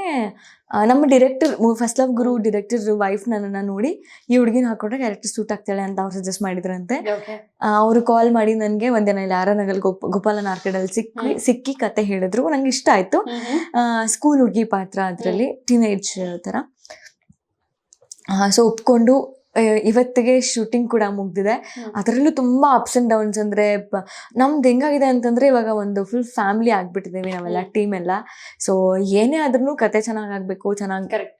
ನಮ್ಮ director first love guru director wife ನನ್ನನ್ನು ನೋಡಿ ಈ ಹುಡುಗಿನ ಹಾಕೊಂಡ್ರೆ ಕ್ಯಾರೆಕ್ಟರ್ ಸೂಟ್ ಆಗ್ತಾಳೆ ಅಂತ ಅವ್ರು ಸಜೆಸ್ಟ್ ಮಾಡಿದ್ರಂತೆ. ಅವರು ಕಾಲ್ ಮಾಡಿ ನನಗೆ ಒಂದಿನ ಇಲ್ಲಿ ಆರನಗಲ್ ಗೋಪ್ ಗೋಪಾಲನ ಆರ್ಕಡಲ್ಲಿ ಸಿಕ್ಕಿ. ಸಿಕ್ಕಿ ಕತೆ ಹೇಳಿದ್ರು. ನಂಗೆ ಇಷ್ಟ ಆಯಿತು. ಸ್ಕೂಲ್ ಹುಡುಗಿ ಪಾತ್ರ ಅದರಲ್ಲಿ ಟೀನೇಜ್ ಥರ ಸೊ ಒಪ್ಕೊಂಡು ಇವತ್ತಿಗೆ ಶೂಟಿಂಗ್ ಕೂಡ ಮುಗ್ದಿದೆ. ಅದರಲ್ಲೂ ತುಂಬಾ ಅಪ್ಸ್ ಅಂಡ್ ಡೌನ್ಸ್ ಅಂದ್ರೆ ನಮ್ದು ಹೆಂಗಾಗಿದೆ ಅಂತಂದ್ರೆ ಇವಾಗ ಒಂದು ಫುಲ್ ಫ್ಯಾಮಿಲಿ ಆಗ್ಬಿಟ್ಟಿದ್ದೀವಿ ನಾವೆಲ್ಲ. ಟೀಮ್ ಎಲ್ಲ. ಸೊ ಏನೇ ಆದ್ರೂ ಕತೆ ಚೆನ್ನಾಗಿ ಆಗ್ಬೇಕು ಚೆನ್ನಾಗಿ ಕರೆಕ್ಟ್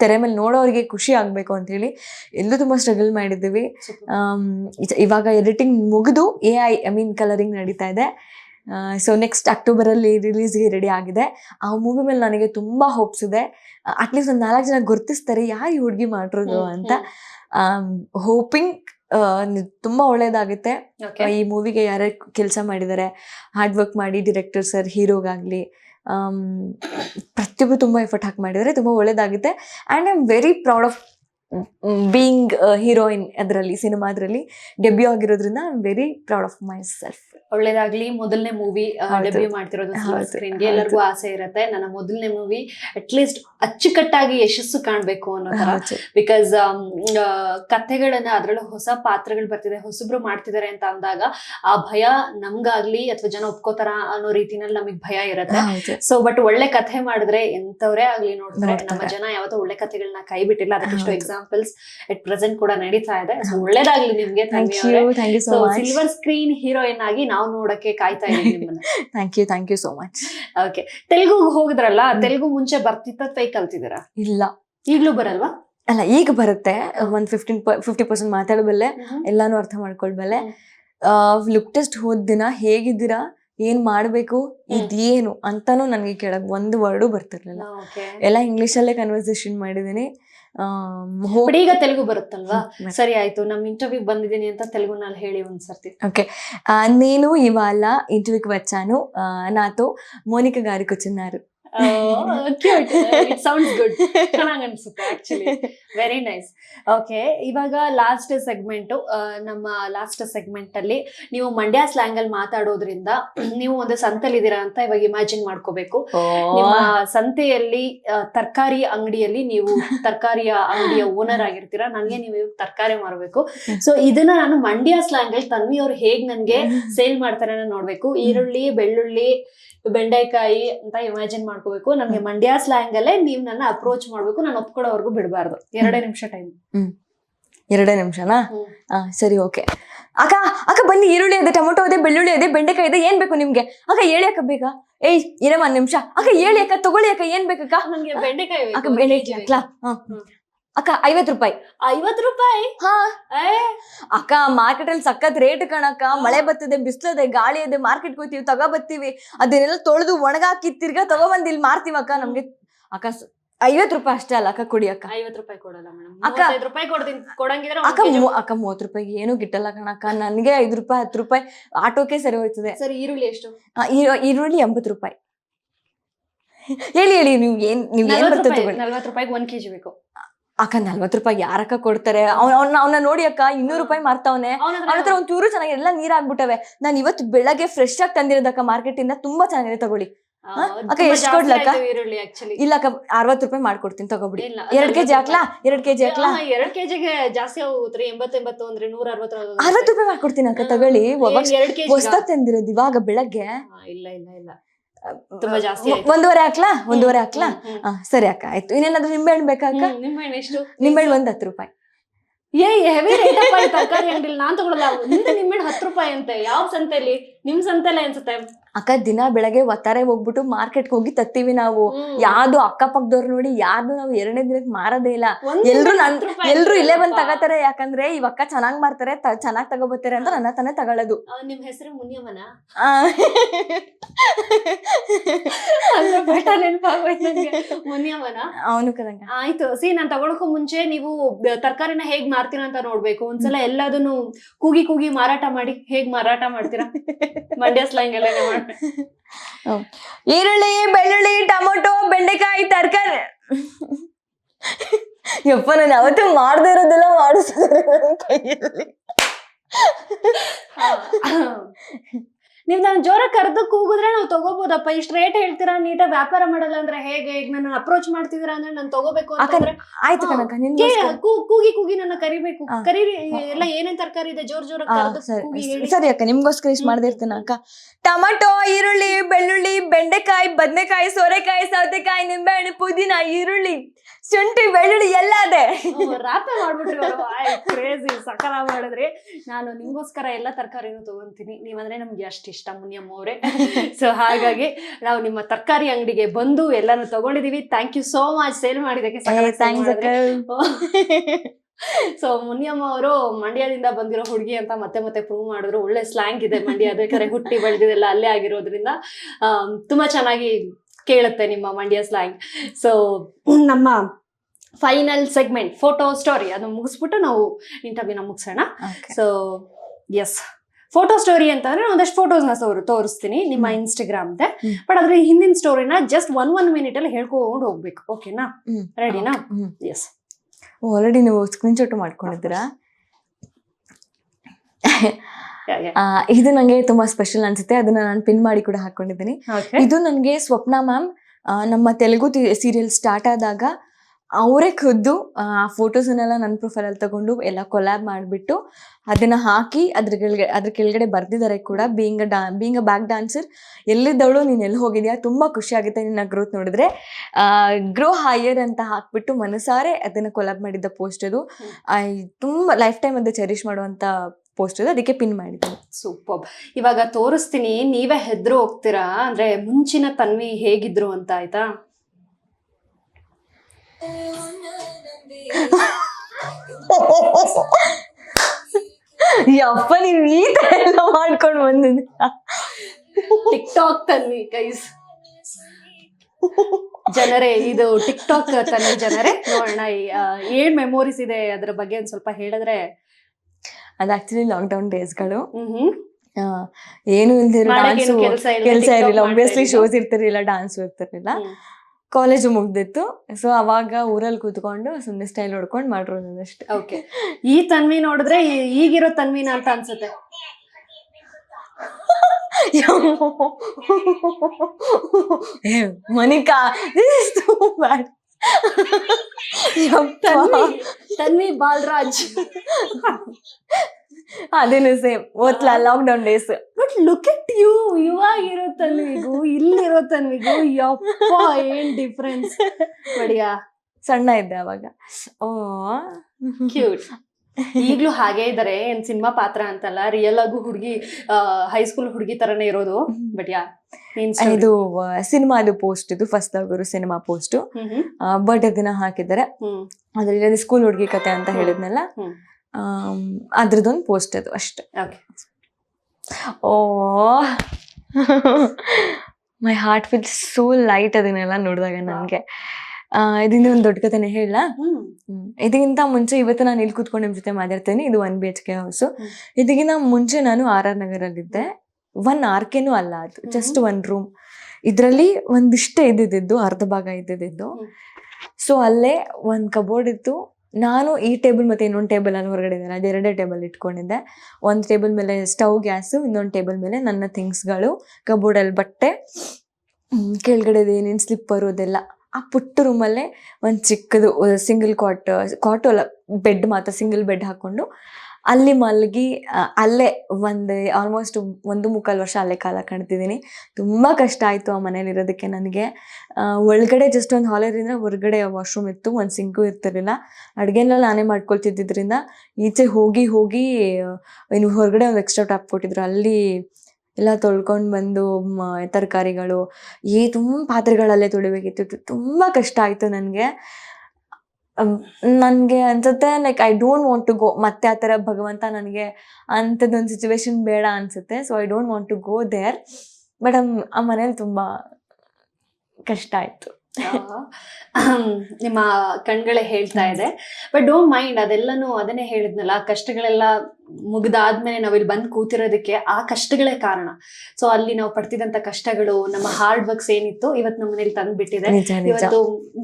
ತೆರೆ ಮೇಲೆ ನೋಡೋರಿಗೆ ಖುಷಿ ಆಗಬೇಕು ಅಂತ ಹೇಳಿ ಎಲ್ಲೂ ತುಂಬಾ ಸ್ಟ್ರಗಲ್ ಮಾಡಿದ್ದೀವಿ. ಇವಾಗ ಎಡಿಟಿಂಗ್ ಮುಗಿದು uh I I mean colouring ನಡೀತಾ ಇದೆ. ಸೊ ನೆಕ್ಸ್ಟ್ ಅಕ್ಟೋಬರಲ್ಲಿ ರಿಲೀಸ್ಗೆ ರೆಡಿ ಆಗಿದೆ. ಆ ಮೂವಿ ಮೇಲೆ ನನಗೆ ತುಂಬ ಹೋಪ್ಸ್ ಇದೆ. ಅಟ್ಲೀಸ್ಟ್ ಒಂದು ನಾಲ್ಕು ಜನ ಗುರ್ತಿಸ್ತಾರೆ ಯಾರು ಈ ಹುಡುಗಿ ಮಾಡಿರೋದು ಅಂತ. ಹೋಪಿಂಗ್ ತುಂಬಾ ಒಳ್ಳೇದಾಗುತ್ತೆ. ಈ ಮೂವಿಗೆ ಯಾರ್ಯಾರು ಕೆಲಸ ಮಾಡಿದ್ದಾರೆ ಹಾರ್ಡ್ ವರ್ಕ್ ಮಾಡಿ ಡಿರೆಕ್ಟರ್ ಸರ್ ಹೀರೋಗಾಗ್ಲಿ ಪ್ರತಿಯೊಬ್ಬರು ತುಂಬಾ ಎಫರ್ಟ್ ಹಾಕಿ ಮಾಡಿದರೆ ತುಂಬಾ ಒಳ್ಳೇದಾಗುತ್ತೆ. And I am very proud of being heroine ಅದರಲ್ಲಿ ಸಿನಿಮಾದ್ರಲ್ಲಿ ಡೆಬ್ಯೂ ಆಗಿರೋದ್ರಿಂದ I am very proud of myself ಒಳ್ಳೇದಾಗ್ಲಿ ಮೊದಲನೇ ಮೂವಿ. ಡೆಬ್ಯೂ ಮಾಡ್ತಿರೋದು ಸ್ಕ್ರೀನ್ಗೆ. ಎಲ್ಲರಿಗೂ ಆಸೆ ಇರುತ್ತೆ. ನನ್ನ ಮೊದಲನೇ ಮೂವಿ ಅಟ್ಲೀಸ್ಟ್ ಅಚ್ಚುಕಟ್ಟಾಗಿ ಯಶಸ್ಸು ಕಾಣಬೇಕು ಅನ್ನೋ ತರ. ಬಿಕಾಸ್ ಕಥೆಗಳನ್ನ ಅದರಲ್ಲೂ ಹೊಸ ಪಾತ್ರಗಳು ಬರ್ತಿದೆ ಹೊಸಬ್ರು ಮಾಡ್ತಿದ್ದಾರೆ ಅಂತ ಅಂದಾಗ ಆ ಭಯ ನಮ್ಗಾಗ್ಲಿ ಅಥವಾ ಜನ ಒಪ್ಕೋತಾರ ಅನ್ನೋ ರೀತಿನಲ್ಲಿ ನಮಗ್ ಭಯ ಇರುತ್ತೆ. ಸೊ ಬಟ್ ಒಳ್ಳೆ ಕಥೆ ಮಾಡಿದ್ರೆ ಎಂತವ್ರೇ ಆಗ್ಲಿ ನೋಡ್ತಾರೆ. ನಮ್ಮ ಜನ ಯಾವತ್ತೂ ಒಳ್ಳೆ ಕಥೆಗಳನ್ನ ಕೈ ಬಿಟ್ಟಿಲ್ಲ. ಅದಕ್ಕೆಷ್ಟು ಹೌದು. ಎಕ್ಸಾಂಪಲ್ಸ್ ಎಟ್ ಪ್ರೆಸೆಂಟ್ ಕೂಡ ನಡೀತಾ ಇದೆ. ಒಳ್ಳೇದಾಗ್ಲಿ ನಿಮ್ಗೆ. ಸಿಲ್ವರ್ ಸ್ಕ್ರೀನ್ ಹೀರೋಯಿನ್ ಆಗಿ ನಾವು ನೋಡಕ್ಕೆ ಕಾಯ್ತಾ ಇದ್ದೀವಿ thank you thank you so much okay Telugu ಹೋಗಿದ್ರಲ್ಲ ತೆಲುಗು ಮುಂಚೆ ಬರ್ತಿತ್ತ ಅಥವಾ ಈಗ ಕಲ್ತಿದ್ದೀರಾ? ಇಲ್ಲ. ಈಗ್ಲೂ ಬರಲ್ವಾ? ಅಲ್ಲ ಈಗ ಬರುತ್ತೆ. ಒಂದ್ ಫಿಫ್ಟೀನ್ ಫಿಫ್ಟಿ ಪರ್ಸೆಂಟ್ ಮಾತಾಡಬಲ್ಲೆ ಎಲ್ಲಾನು ಅರ್ಥ ಮಾಡ್ಕೊಳ್ಬಲ್ಲೆ. ಲುಕ್ ಟೆಸ್ಟ್ ಹೋದ ದಿನ ಹೇಗಿದ್ದೀರಾ? ಏನ್ ಮಾಡ್ಬೇಕು ಇದೇನು ಅಂತಾನು ನನಗೆ ಕೇಳಕ್ ಒಂದು ವರ್ಡು ಬರ್ತಿರ್ಲಿಲ್ಲ ಓಕೆ ಎಲ್ಲ ಇಂಗ್ಲಿಷಲ್ಲೇ ಕನ್ವರ್ಸೇಷನ್ ಮಾಡಿದೀನಿ ಬಟ್ ಈಗ ತೆಲುಗು ಬರುತ್ತಲ್ವಾ ಸರಿ ಆಯ್ತು ನಮ್ ಇಂಟರ್ವ್ಯೂ ಬಂದಿದ್ದೀನಿ ಅಂತ ತೆಲುಗುನಲ್ಲಿ ಹೇಳಿ ಒಂದ್ಸರ್ತಿ ఓకే ఆ, నేను ఇవాళ ఇంటర్వ్యూకి వచ్చాను ఆ, నాతో మోనిక గారు కూర్చున్నారు ಕ್ಯೂಟ್ ಇಟ್ ಸೌಂಡ್ಸ್ ಗುಡ್ ಚೆನ್ನಾಗಿ ಅನ್ಸುತ್ತೆ ಆಕ್ಚುಲಿ ವೆರಿ ನೈಸ್ ಓಕೆ ಇವಾಗ ಲಾಸ್ಟ್ ಸೆಗ್ಮೆಂಟ್ ನಮ್ಮ ಲಾಸ್ಟ್ ಸೆಗ್ಮೆಂಟ್ ಅಲ್ಲಿ ನೀವು ಮಂಡ್ಯ ಸ್ಲ್ಯಾಂಗ್ ಅಲ್ಲಿ ಮಾತಾಡೋದ್ರಿಂದ ನೀವು ಒಂದು ಸಂತಲ್ಲಿದ್ದೀರಾ ಅಂತ ಇವಾಗ ಇಮ್ಯಾಜಿನ್ ಮಾಡ್ಕೋಬೇಕು. ನಿಮ್ಮ ಸಂತೆಯಲ್ಲಿ ತರಕಾರಿ ಅಂಗಡಿಯಲ್ಲಿ ನೀವು ತರಕಾರಿಯ ಅಂಗಡಿಯ ಓನರ್ ಆಗಿರ್ತೀರಾ ನನಗೆ ನೀವು ಇವಾಗ ತರಕಾರಿ ಮಾರಬೇಕು. ಸೊ ಇದನ್ನ ನಾನು ಮಂಡ್ಯ ಸ್ಲ್ಯಾಂಗ್ ಅಲ್ಲಿ ತನ್ವಿ ಅವ್ರು ಹೇಗ್ ನನ್ಗೆ ಸೇಲ್ ಮಾಡ್ತಾರೆ ನೋಡ್ಬೇಕು. ಈರುಳ್ಳಿ ಬೆಳ್ಳುಳ್ಳಿ ಬೆಂಡೆಕಾಯಿ ಅಂತ ಇಮ್ಯಾಜಿನ್ ಮಾಡ್ಕೋಬೇಕು. ನಮ್ಗೆ ಮಂಡ್ಯ ಸ್ಲ್ಯಾಂಗ್ ಅಲ್ಲೇ ನೀವ್ ನನ್ನ ಅಪ್ರೋಚ್ ಮಾಡ್ಬೇಕು. ನಾನು ಒಪ್ಕೊಳ್ಳೋವರೆಗೂ ಬಿಡಬಾರ್ದು. ಎರಡೇ ನಿಮಿಷ ಟೈಮ್ ಎರಡೇ ನಿಮಿಷನಾ? ಸರಿ ಓಕೆ ಅಕ್ಕ ಅಕ್ಕ ಬನ್ನಿ ಈರುಳ್ಳಿ ಇದೆ ಟೊಮೊಟೊ ಇದೆ ಬೆಳ್ಳುಳ್ಳಿ ಇದೆ ಬೆಂಡೆಕಾಯಿ ಇದೆ ಏನ್ ಬೇಕು ನಿಮ್ಗೆ? ಅಕ್ಕ ಹೇಳಿ ಅಕ್ಕ ಬೇಗ. ಏಯ್ ಇರಮ್ಮ ಒಂದ್ ನಿಮಿಷ. ಅಕ್ಕ ಹೇಳಿ ಅಕ್ಕ ತಗೊಳ್ಳಿ ಅಕ್ಕ ಏನ್ ಬೇಕಕ್ಕ? ನನ್ಗೆ ಬೆಂಡೆಕಾಯಿ ಬೇಕು, ಅಕ್ಕ ಬೆಂಡೆಕಾಯಿ ಅಕ್ಕ. ಅಕ್ಕ ಐವತ್ ರೂಪಾಯಿ. ಐವತ್ ರೂಪಾಯಿ? ಹಾ. ಅಕ್ಕ ಮಾರ್ಕೆಟ್ ಅಲ್ಲಿ ಸಖತ್ ರೇಟ್ ಕಣಕ್ಕ. ಮಳೆ ಬರ್ತದೆ ಬಿಸ್ಲದೆ ಗಾಳಿ ಇದೆ ಮಾರ್ಕೆಟ್ ಹೋಗ್ತೀವಿ ತಗೋ ಬರ್ತೀವಿ ಅದನ್ನೆಲ್ಲ ತೊಳೆದು ಒಣಗಾಕಿ ತಿರ್ಗಾ ತಗೊಬಂದ್ ಇಲ್ಲಿ ಮಾರ್ತೀವಿ ಅಕ್ಕ ನಮ್ಗೆ. ಅಕ್ಕ ಐವತ್ ರೂಪಾಯಿ ಅಷ್ಟೇ ಅಲ್ಲ ಅಕ್ಕ ಕೊಡಿ ಅಕ್ಕ. ಐವತ್ ರೂಪಾಯಿ ಕೊಡಲ್ಲ ಅಕ್ಕ- ರೂಪಾಯಿ ಕೊಡ್ತೀನಿ. ಕೊಡಂಗಿದ್ರೆ ಅಕ್ಕ ಅಕ್ಕ ಮೂವತ್ ರೂಪಾಯಿಗೆ ಏನು ಗಿಟ್ಟಲ್ಲ ಕಣಕ್ಕ. ನನ್ಗೆ ಐದು ರೂಪಾಯಿ ಹತ್ತು ರೂಪಾಯಿ ಆಟೋಕೆ ಸರಿ ಹೋಯ್ತದೆ. ಸರಿ ಈರುಳ್ಳಿ ಎಷ್ಟು? ಈರುಳ್ಳಿ ಎಂಬತ್ತು ರೂಪಾಯಿ. ಹೇಳಿ ಹೇಳಿ ನೀವು ಏನ್ ನೀವು ಏನ್ ಬರ್ತದೆ ರೂಪಾಯಿಗೆ ಒಂದ್ ಕೆಜಿ ಬೇಕು. ಅಕ್ಕ ನಲ್ವತ್ ರೂಪಾಯಿ ಯಾರಕ್ಕ ಕೊಡ್ತಾರೆ? ಅವ್ನ ಅವ್ನ ಅವನ್ನ ನೋಡಿ ಅಕ್ಕ ಇನ್ನೂರು ರೂಪಾಯಿ ಮಾರ್ತಾವನೆ. ಅವನ ಅವನ ಹತ್ರ ಒಂದ್ ಚೂರು ಚೆನ್ನಾಗಿ ಎಲ್ಲ ನೀರ್ ಆಗ್ಬಿಟ್ಟವೆ. ನಾನು ಇವತ್ತು ಬೆಳಗ್ಗೆ ಫ್ರೆಶ್ ಆಗಿ ತಂದಿರೋದಕ್ಕ ಮಾರ್ಕೆಟ್ ಇಂದ ತುಂಬಾ ಚೆನ್ನಾಗಿದೆ ತಗೊಳ್ಳಿ? ಅಕ್ಕ, ಎಷ್ಟು ಕೊಡ್ಲಕ್ಕ? ಇಲ್ಲ ಅಕ್ಕ ಅರವತ್ ರೂಪಾಯಿ ಮಾಡ್ಕೊಡ್ತೀನಿ ತಗೋಬಿಡಿ ಎರಡ್ ಕೆಜಿ ಹಾಕ್ಲಾ? ಎರಡ್ ಕೆಜಿ ಹಾಕ್ಲಾ? ಎರಡ್ ಕೆಜಿಗೆ ಜಾಸ್ತಿ ಹೋಗುತ್ತೆ ಎಂಬತ್ತೆಂಬತ್ತು ಅಂದ್ರೆ ನೂರ ಅರವತ್ತು ಅರವತ್ ರೂಪಾಯಿ ಮಾಡ್ಕೊಡ್ತೀನಿ ಅಕ್ಕ ತಗೊಳ್ಳಿ. ಹೊಸ್ದಾಗ್ ತಂದಿರೋದು ಇವಾಗ ಬೆಳಗ್ಗೆ. ಇಲ್ಲ ಇಲ್ಲ ಇಲ್ಲ. ತುಂಬಾ ಜಾಸ್ತಿ ಒಂದೂವರೆ ಹಾಕ್ಲಾ? ಒಂದೂವರೆ ಹಾಕ್ಲಾ? ಸರಿ ಅಕ್ಕ ಆಯ್ತು. ಇನ್ನೇನಾದ್ರೂ ನಿಂಬೆಹಣ್ಣು ಬೇಕಾ ಅಕ್ಕ? ನಿಂಬೆಹಣ್ಣು ಎಷ್ಟು? ನಿಂಬೆಹಣ್ಣು ಒಂದ್ ಹತ್ತು ರೂಪಾಯಿ. ಏ ಹೆವಿ ರೇಟ್ ತರಕಾರಿ ಅಂಗಡಿಲಿ ನಾನ್ ತಗೊಳಲ್ಲ. ನಿಮ್ದು ನಿಂಬೆಹಣ್ಣು ಹತ್ತು ರೂಪಾಯಿ ಅಂತೆ. ಯಾವ ಸಂತೆಲಿ? ನಿಮ್ ಸಂತೆಲ್ಲ ಅನ್ಸುತ್ತೆ. ಅಕ್ಕ ದಿನ ಬೆಳಗ್ಗೆ ಒತ್ತಾರೆ ಹೋಗ್ಬಿಟ್ಟು ಮಾರ್ಕೆಟ್ಗೆ ಹೋಗಿ ತತ್ತೀವಿ ನಾವು. ಯಾವ್ದು ಅಕ್ಕಪಕ್ಕದವ್ರು ನೋಡಿ ಯಾರ್ದು ನಾವು ಎರಡನೇ ದಿನಕ್ಕೆ ಮಾರೋದೇ ಇಲ್ಲ. ಎಲ್ರು ನನ್ ಎಲ್ರು ಇಲ್ಲೇ ಬಂದ್ ತಗೋತಾರೆ. ಯಾಕಂದ್ರೆ ಇವ್ ಅಕ್ಕ ಚೆನ್ನಾಗ್ ಮಾರ್ತಾರೆ ತ- ಚೆನ್ನಾಗ್ ತಗೋಬರ್ತಾರೆ ಅಂತ ನನ್ನ ತಾನೇ ತಗೊಳ್ಳೋದು. ನಿಮ್ ಹೆಸರು ಮುನಿಯಮ್ಮನ? ಅವನು ಕದಂಗ. ಆಯ್ತು. ಸಿ ನಾನ್ ತಗೊಳಕ್ಕೂ ಮುಂಚೆ ನೀವು ತರಕಾರಿನ ಹೇಗ್ ಮಾರ್ತೀರಾ ಅಂತ ನೋಡ್ಬೇಕು. ಒಂದ್ಸಲ ಎಲ್ಲದನ್ನು ಕೂಗಿ ಕೂಗಿ ಮಾರಾಟ ಮಾಡಿ ಹೇಗ್ ಮಾರಾಟ ಮಾಡ್ತೀರಾ? ಮಂಡ್ಯ ಸ್ಲಾಂಗ್ ಎಲ್ಲ ಈರುಳ್ಳಿ ಬೆಳ್ಳುಳ್ಳಿ ಟೊಮೊಟೊ ಬೆಂಡೆಕಾಯಿ ತರಕಾರಿ ಯಪ್ಪ ನಾನು ಯಾವತ್ತೂ ಮಾಡದೇ ಇರೋದೆಲ್ಲ ಮಾಡಿಸ್ತಾರೆ ನನ್ ಕೈಯಲ್ಲಿ ನೀವ್ ನಾನು ಜೋರ ಕರೆದು ಕೂಗಿದ್ರೆ ನಾವು ತಗೋಬೋದಪ್ಪ. ಇಷ್ಟ ರೇಟ್ ಹೇಳ್ತೀರಾ? ನೀಟ ವ್ಯಾಪಾರ ಮಾಡಲ್ಲ ಅಂದ್ರೆ ಹೇಗೆ? ಈಗ ನನ್ನ ಅಪ್ರೋಚ್ ಮಾಡ್ತಿದ್ದೀರಾ ಅಂದ್ರೆ ನಾನು ತಗೋಬೇಕು ಅಂತಂದ್ರೆ ಆಯ್ತು. ಕನಕ ಕೂಗಿ ಕೂಗಿ ನನ್ನ ಕರಿಬೇಕು. ಕರಿ ಕರೀರಿ. ಎಲ್ಲ ಏನೇನ್ ತರಕಾರಿ ಇದೆ ಜೋರ್ ಜೋರ ಸರಿ ಅಕ್ಕ ನಿಮ್ಗೋಸ್ಕರ ಇಷ್ಟು ಹ್ಮ್. ಮಾಡದೇ ಇರ್ತೀನಿ ಅಕ್ಕ. ಟೊಮಟೊ ಈರುಳ್ಳಿ ಬೆಳ್ಳುಳ್ಳಿ ಬೆಂಡೆಕಾಯಿ ಬದನೆಕಾಯಿ ಸೋರೆಕಾಯಿ ಸೌತೆಕಾಯಿ ನಿಂಬೆಹಣ್ಣು ಪುದೀನ ಈರುಳ್ಳಿ. ಶುಂಠಿ ಬೆಳ್ಳುಳ್ಳಿ ಎಲ್ಲ ಅದೇ ರಾಪೆ ಮಾಡ್ಬಿಟ್ರಿ ಕ್ರೇಜಿ ಸಕಲ ಮಾಡಿದ್ರಿ. ನಾನು ನಿಮ್ಗೋಸ್ಕರ ಎಲ್ಲ ತರಕಾರಿನೂ ತಗೊಂತೀನಿ. ನೀವಂದ್ರೆ ನಮ್ಗೆ ಅಷ್ಟು ಇಷ್ಟ ಮುನಿಯಮ್ಮ ಅವರೇ. ಸೊ ಹಾಗಾಗಿ ನಾವು ನಿಮ್ಮ ತರಕಾರಿ ಅಂಗಡಿಗೆ ಬಂದು ಎಲ್ಲಾನು ತಗೊಂಡಿದೀವಿ. Thank you so much sale ಮಾಡಿದಕ್ಕೆ ಸೊ ಮುನಿಯಮ್ಮ ಅವರು ಮಂಡ್ಯದಿಂದ ಬಂದಿರೋ ಹುಡುಗಿ ಅಂತ ಮತ್ತೆ ಮತ್ತೆ ಪ್ರೂವ್ ಮಾಡಿದ್ರು. ಒಳ್ಳೆ ಸ್ಲ್ಯಾಂಗ್ ಇದೆ ಮಂಡ್ಯ. ಬೇಕಾದ್ರೆ ಹುಟ್ಟಿ ಬೆಳೆದಿದೆಲ್ಲ ಅಲ್ಲೇ ಆಗಿರೋದ್ರಿಂದ ತುಂಬಾ ಚೆನ್ನಾಗಿ ಕೇಳುತ್ತೆ ನಿಮ್ಮ ಮಂಡ್ಯ ಸ್ಲ್ಯಾಂಗ್ ಸೊ ನಮ್ಮ ಫೈನಲ್ ಸೆಗ್ಮೆಂಟ್ ಫೋಟೋ ಸ್ಟೋರಿ ಅದನ್ನ ಮುಗಿಸ್ಬಿಟ್ಟು ನಾವು ಇಂಟರ್ವ್ಯೂನ ಮುಗಿಸೋಣ. ಸೊ ಎಸ್ ಫೋಟೋ ಸ್ಟೋರಿ ಅಂತಂದ್ರೆ ಒಂದಷ್ಟು ಒಂದಷ್ಟು ಫೋಟೋಸ್ನ ತೋರು ತೋರಿಸ್ತೀನಿ ನಿಮ್ಮ ಇನ್ಸ್ಟಾಗ್ರಾಮ್ ಇನ್ಸ್ಟಾಗ್ರಾಮ್ದೆ ಬಟ್ ಅದ್ರ ಹಿಂದಿನ ಸ್ಟೋರಿನ ಜಸ್ಟ್ ಒನ್ ಒನ್ ಮಿನಿಟ್ ಅಲ್ಲಿ ಹೇಳ್ಕೊಂಡು ಹೋಗ್ಬೇಕು. ಓಕೆನಾ ರೆಡಿನಾ ಎಸ್ ಆಲ್ರೆಡಿ ನೀವು ಸ್ಕ್ರೀನ್ ಶಾಟ್ ಮಾಡ್ಕೊಂಡಿದ್ದೀರಾ ಇದು ನನಗೆ ತುಂಬಾ ಸ್ಪೆಷಲ್ ಅನ್ಸುತ್ತೆ. ಅದನ್ನ ನಾನು ಪಿನ್ ಮಾಡಿ ಕೂಡ ಹಾಕೊಂಡಿದ್ದೀನಿ. ಇದು ನನಗೆ ಸ್ವಪ್ನ ಮ್ಯಾಮ್ ನಮ್ಮ ತೆಲುಗು ಸೀರಿಯಲ್ ಸ್ಟಾರ್ಟ್ ಆದಾಗ ಅವರೇ ಖುದ್ದು ಆ ಫೋಟೋಸನ್ನೆಲ್ಲ ನನ್ನ ಪ್ರೊಫೈಲಲ್ಲಿ ತಗೊಂಡು ಎಲ್ಲ ಕೊಲ್ಯಾಬ್ ಮಾಡಿಬಿಟ್ಟು ಅದನ್ನ ಹಾಕಿ ಅದ್ರ ಕೆಳಗೆ ಅದ್ರ ಕೆಳಗಡೆ ಬರ್ದಿದ್ದಾರೆ ಕೂಡ. Being the being a back dancer ಎಲ್ಲಿದ್ದವಳು ನೀನು ಎಲ್ಲಿ ಹೋಗಿದ್ಯಾ? ತುಂಬ ಖುಷಿ ಆಗುತ್ತೆ ನಿನ್ನ ಗ್ರೋತ್ ನೋಡಿದ್ರೆ. ಗ್ರೋ ಹೈಯರ್ ಅಂತ ಹಾಕ್ಬಿಟ್ಟು ಮನಸಾರೆ ಅದನ್ನ ಕೊಲ್ಯಾಬ್ ಮಾಡಿದ್ದ ಪೋಸ್ಟ್ ಅದು. ತುಂಬ ಲೈಫ್ ಟೈಮ್ ಅದು ಚೆರಿಷ್ ಮಾಡುವಂತ ಪೋಸ್ಟ್ ಅದು. ಅದಕ್ಕೆ ಪಿನ್ ಮಾಡಿದ್ದೀನಿ. ಸೂಪರ್. ಇವಾಗ ತೋರಿಸ್ತೀನಿ ನೀವೇ ಹೆದ್ರು ಹೋಗ್ತೀರಾ ಅಂದ್ರೆ ಮುಂಚಿನ ತನ್ವಿ ಹೇಗಿದ್ರು ಅಂತ ಆಯ್ತಾ? ಯಪ್ಪ *laughs* ನೀವ್ ಈ ತರ ಎಲ್ಲ ಮಾಡ್ಕೊಂಡು ಬಂದಿದ್ದೀರಾ ಟಿಕ್ ಟಾಕ್ ತನ್ನಿ ಕೈಸ್ ಜನರೇ ಇದು ಟಿಕ್ ಟಾಕ್ ತನ್ನಿ ಜನರೇ ನೋಡೋಣ ಏನ್ ಮೆಮೊರೀಸ್ ಇದೆ ಅದ್ರ ಬಗ್ಗೆ ಒಂದ್ ಸ್ವಲ್ಪ ಹೇಳಿದ್ರೆ. ಅದು ಆಕ್ಚುಲಿ ಲಾಕ್ಡೌನ್ ಡೇಸ್ಗಳು ಗಳು ಏನು ಇಲ್ದಿರೋ ಡಾನ್ಸ್ ಕೆಲ್ಸ ಇರಲಿಲ್ಲ. ಒಬ್ವಿಯಸ್ಲಿ ಶೋಸ್ ಇರ್ತಿರ್ಲಿಲ್ಲ ಡಾನ್ಸ್ ಇರ್ತಿರ್ಲಿಲ್ಲ. ಕಾಲೇಜು ಮುಗ್ದಿತ್ತು. ಸೊ ಅವಾಗ ಊರಲ್ಲಿ ಕೂತ್ಕೊಂಡು ಸುಮ್ಮನೆ ಸ್ಟೈಲ್ ಹೊಡ್ಕೊಂಡು ಮಾಡಿರೋದು ಅಷ್ಟೇ. ಓಕೆ ಈ ತನ್ವಿ ನೋಡಿದ್ರೆ ಈ- ಈಗಿರೋ ತನ್ವಿನ ಅಂತ ಅನ್ಸುತ್ತೆ. ಏ, ಮನಿಕಾ ದಿಸ್. ತನ್ವಿ ತನ್ವಿ ಬಾಲ್ರಾಜ್. *laughs* ಅದೇನು same lockdown days but look at you ಇವಾಗಿರೋ ತನ್ವಿಗೂ ಇಲ್ಲಿರೋ ತನ್ವಿಗೂ ಯಪ್ಪ ಏನ್ ಡಿಫ್ರೆನ್ಸ್ ಬಡಿಯ *laughs* ಸಣ್ಣ ಇದ್ದೆ ಅವಾಗ. ಓ ಕ್ಯೂಟ್ ಈಗ್ಲೂ ಹಾಗೆ ಇದಾರೆ. ಏನ್ ಸಿನಿಮಾ ಪಾತ್ರ ಅಂತಲ್ಲ ರಿಯಲ್ ಆಗು ಹುಡುಗಿ ಹೈಸ್ಕೂಲ್ ಹುಡುಗಿ ತರನೇ ಇರೋದು. ಬಟ್ ಯಾ ಇದು ಸಿನಿಮಾದು ಪೋಸ್ಟ್ ಇದು ಫಸ್ಟ್ ಆಗಿರೋ ಸಿನಿಮಾ ಪೋಸ್ಟ್ ಬಟ್ ಅದನ್ನ ಹಾಕಿದ್ದಾರೆ. ಅದ್ರಲ್ಲಿ ಸ್ಕೂಲ್ ಹುಡುಗಿ ಕತೆ ಅಂತ ಹೇಳಿದ್ನಲ್ಲ? ಅದ್ರದ್ದೊಂದು ಪೋಸ್ಟ್ ಅದು ಅಷ್ಟೇ. ಓ my heart feel so light ಅದನ್ನೆಲ್ಲ ನೋಡಿದಾಗ ನನಗೆ. ಇದರಿಂದ ಒಂದು ದೊಡ್ಡ ಕಥೆನೇ ಹೇಳ. ಇದಕ್ಕಿಂತ ಮುಂಚೆ ಇವತ್ತು ನಾನು ಇಲ್ಲಿ ಕೂತ್ಕೊಂಡು ನಿಮ್ಮ ಜೊತೆ ಮಾತಾಡ್ತೇನೆ. ಇದು one B H K house. ಇದಕ್ಕಿಂತ ಮುಂಚೆ ನಾನು ಆರ್ ಆರ್ ನಗರಲ್ಲಿದ್ದೆ. ಒನ್ ಆರ್ಕೆನೂ ಅಲ್ಲ ಅದು. ಜಸ್ಟ್ ಒನ್ ರೂಮ್ ಇದರಲ್ಲಿ ಒಂದಿಷ್ಟೇ ಇದ್ದಿದ್ದು ಅರ್ಧ ಭಾಗ ಇದ್ದಿದ್ದು. ಸೊ ಅಲ್ಲೇ ಒಂದು ಕಬೋರ್ಡ್ ಇತ್ತು. ನಾನು ಈ ಟೇಬಲ್ ಮತ್ತೆ ಇನ್ನೊಂದು ಟೇಬಲ್ ಅನ್ನು ಹೊರಗಡೆ ಇದ್ದೇನೆ ಅದು ಎರಡೇ ಟೇಬಲ್ ಇಟ್ಕೊಂಡಿದ್ದೆ. ಒಂದು ಟೇಬಲ್ ಮೇಲೆ ಸ್ಟವ್ ಗ್ಯಾಸು ಇನ್ನೊಂದು ಟೇಬಲ್ ಮೇಲೆ ನನ್ನ ಥಿಂಗ್ಸ್ಗಳು ಕಬೋರ್ಡಲ್ಲಿ ಬಟ್ಟೆ ಕೆಳಗಡೆದು ಕೆಳಗಡೆ ಏನೇನು ಸ್ಲಿಪ್ಪರು ಅದೆಲ್ಲ. ಆ ಪುಟ್ಟ ರೂಮಲ್ಲೇ ಒಂದು ಚಿಕ್ಕದು ಸಿಂಗಲ್ ಕ್ವಾಟ್ ಕ್ವಾಟು ಅಲ್ಲ ಬೆಡ್ ಮಾತ್ರ ಸಿಂಗಲ್ ಬೆಡ್ ಹಾಕ್ಕೊಂಡು ಅಲ್ಲಿ ಮಲಗಿ ಅಲ್ಲೇ ಒಂದು ಆಲ್ಮೋಸ್ಟ್ ಒಂದು ಮುಕ್ಕಾಲು ವರ್ಷ ಅಲ್ಲೇ ಕಾಲ ಕಾಣ್ತಿದ್ದೀನಿ. ತುಂಬ ಕಷ್ಟ ಆಯಿತು ಆ ಮನೇಲಿ ಇರೋದಕ್ಕೆ ನನಗೆ. ಒಳಗಡೆ ಜಸ್ಟ್ ಒಂದು ಹಾಲ್ ಇರೋದ್ರಿಂದ ಹೊರಗಡೆ ವಾಶ್ರೂಮ್ ಇತ್ತು, ಒಂದು ಸಿಂಕು ಇರ್ತಿರಲಿಲ್ಲ. ಅಡುಗೆನೆಲ್ಲ ನಾನೇ ಮಾಡ್ಕೊಳ್ತಿದ್ದಿದ್ದರಿಂದ ಈಚೆ ಹೋಗಿ ಹೋಗಿ ಇನ್ನು ಹೊರಗಡೆ ಒಂದು ಎಕ್ಸ್ಟ್ರಾ ಟ್ಯಾಪ್ ಕೊಟ್ಟಿದ್ರು. ಅಲ್ಲಿ ಎಲ್ಲ ತೊಳ್ಕೊಂಡು ಬಂದು ತರಕಾರಿಗಳು, ಈ ತುಂಬ ಪಾತ್ರೆಗಳಲ್ಲೇ ತೊಳಿಬೇಕಿತ್ತು. ತುಂಬ ಕಷ್ಟ ಆಯಿತು ನನಗೆ. ನನಗೆ ಅನ್ಸುತ್ತೆ like I don't want to go ಮತ್ತೆ ಆ ಥರ ಭಗವಂತ ನನಗೆ ಅಂಥದ್ದೊಂದು ಸಿಚುವೇಶನ್ ಬೇಡ ಅನ್ಸುತ್ತೆ. So I don't want to go there but ಆ ಮನೇಲಿ ತುಂಬ ಕಷ್ಟ ಆಯಿತು. ನಿಮ್ಮ ಕಣ್ಗಳೇ ಹೇಳ್ತಾ ಇದೆ. ಬಟ್ ಡೋಂಟ್ ಮೈಂಡ್ ಅದೆಲ್ಲನೂ ಅದನ್ನೇ ಹೇಳಿದ್ನಲ್ಲ ಕಷ್ಟಗಳೆಲ್ಲ ಮುಗ್ದಾದ್ಮೇಲೆ ನಾವಿಲ್ಲಿ ಬಂದು ಕೂತಿರೋದಕ್ಕೆ ಆ ಕಷ್ಟಗಳೇ ಕಾರಣ. ಸೊ ಅಲ್ಲಿ ನಾವು ಪಡ್ತಿದಂತ ಕಷ್ಟಗಳು ನಮ್ಮ ಹಾರ್ಡ್ ವರ್ಕ್ಸ್ ಏನಿತ್ತು ಇವತ್ತು ನಮ್ಮ ಮನೇಲಿ ತಂದ್ಬಿಟ್ಟಿದೆ. ಇವತ್ತು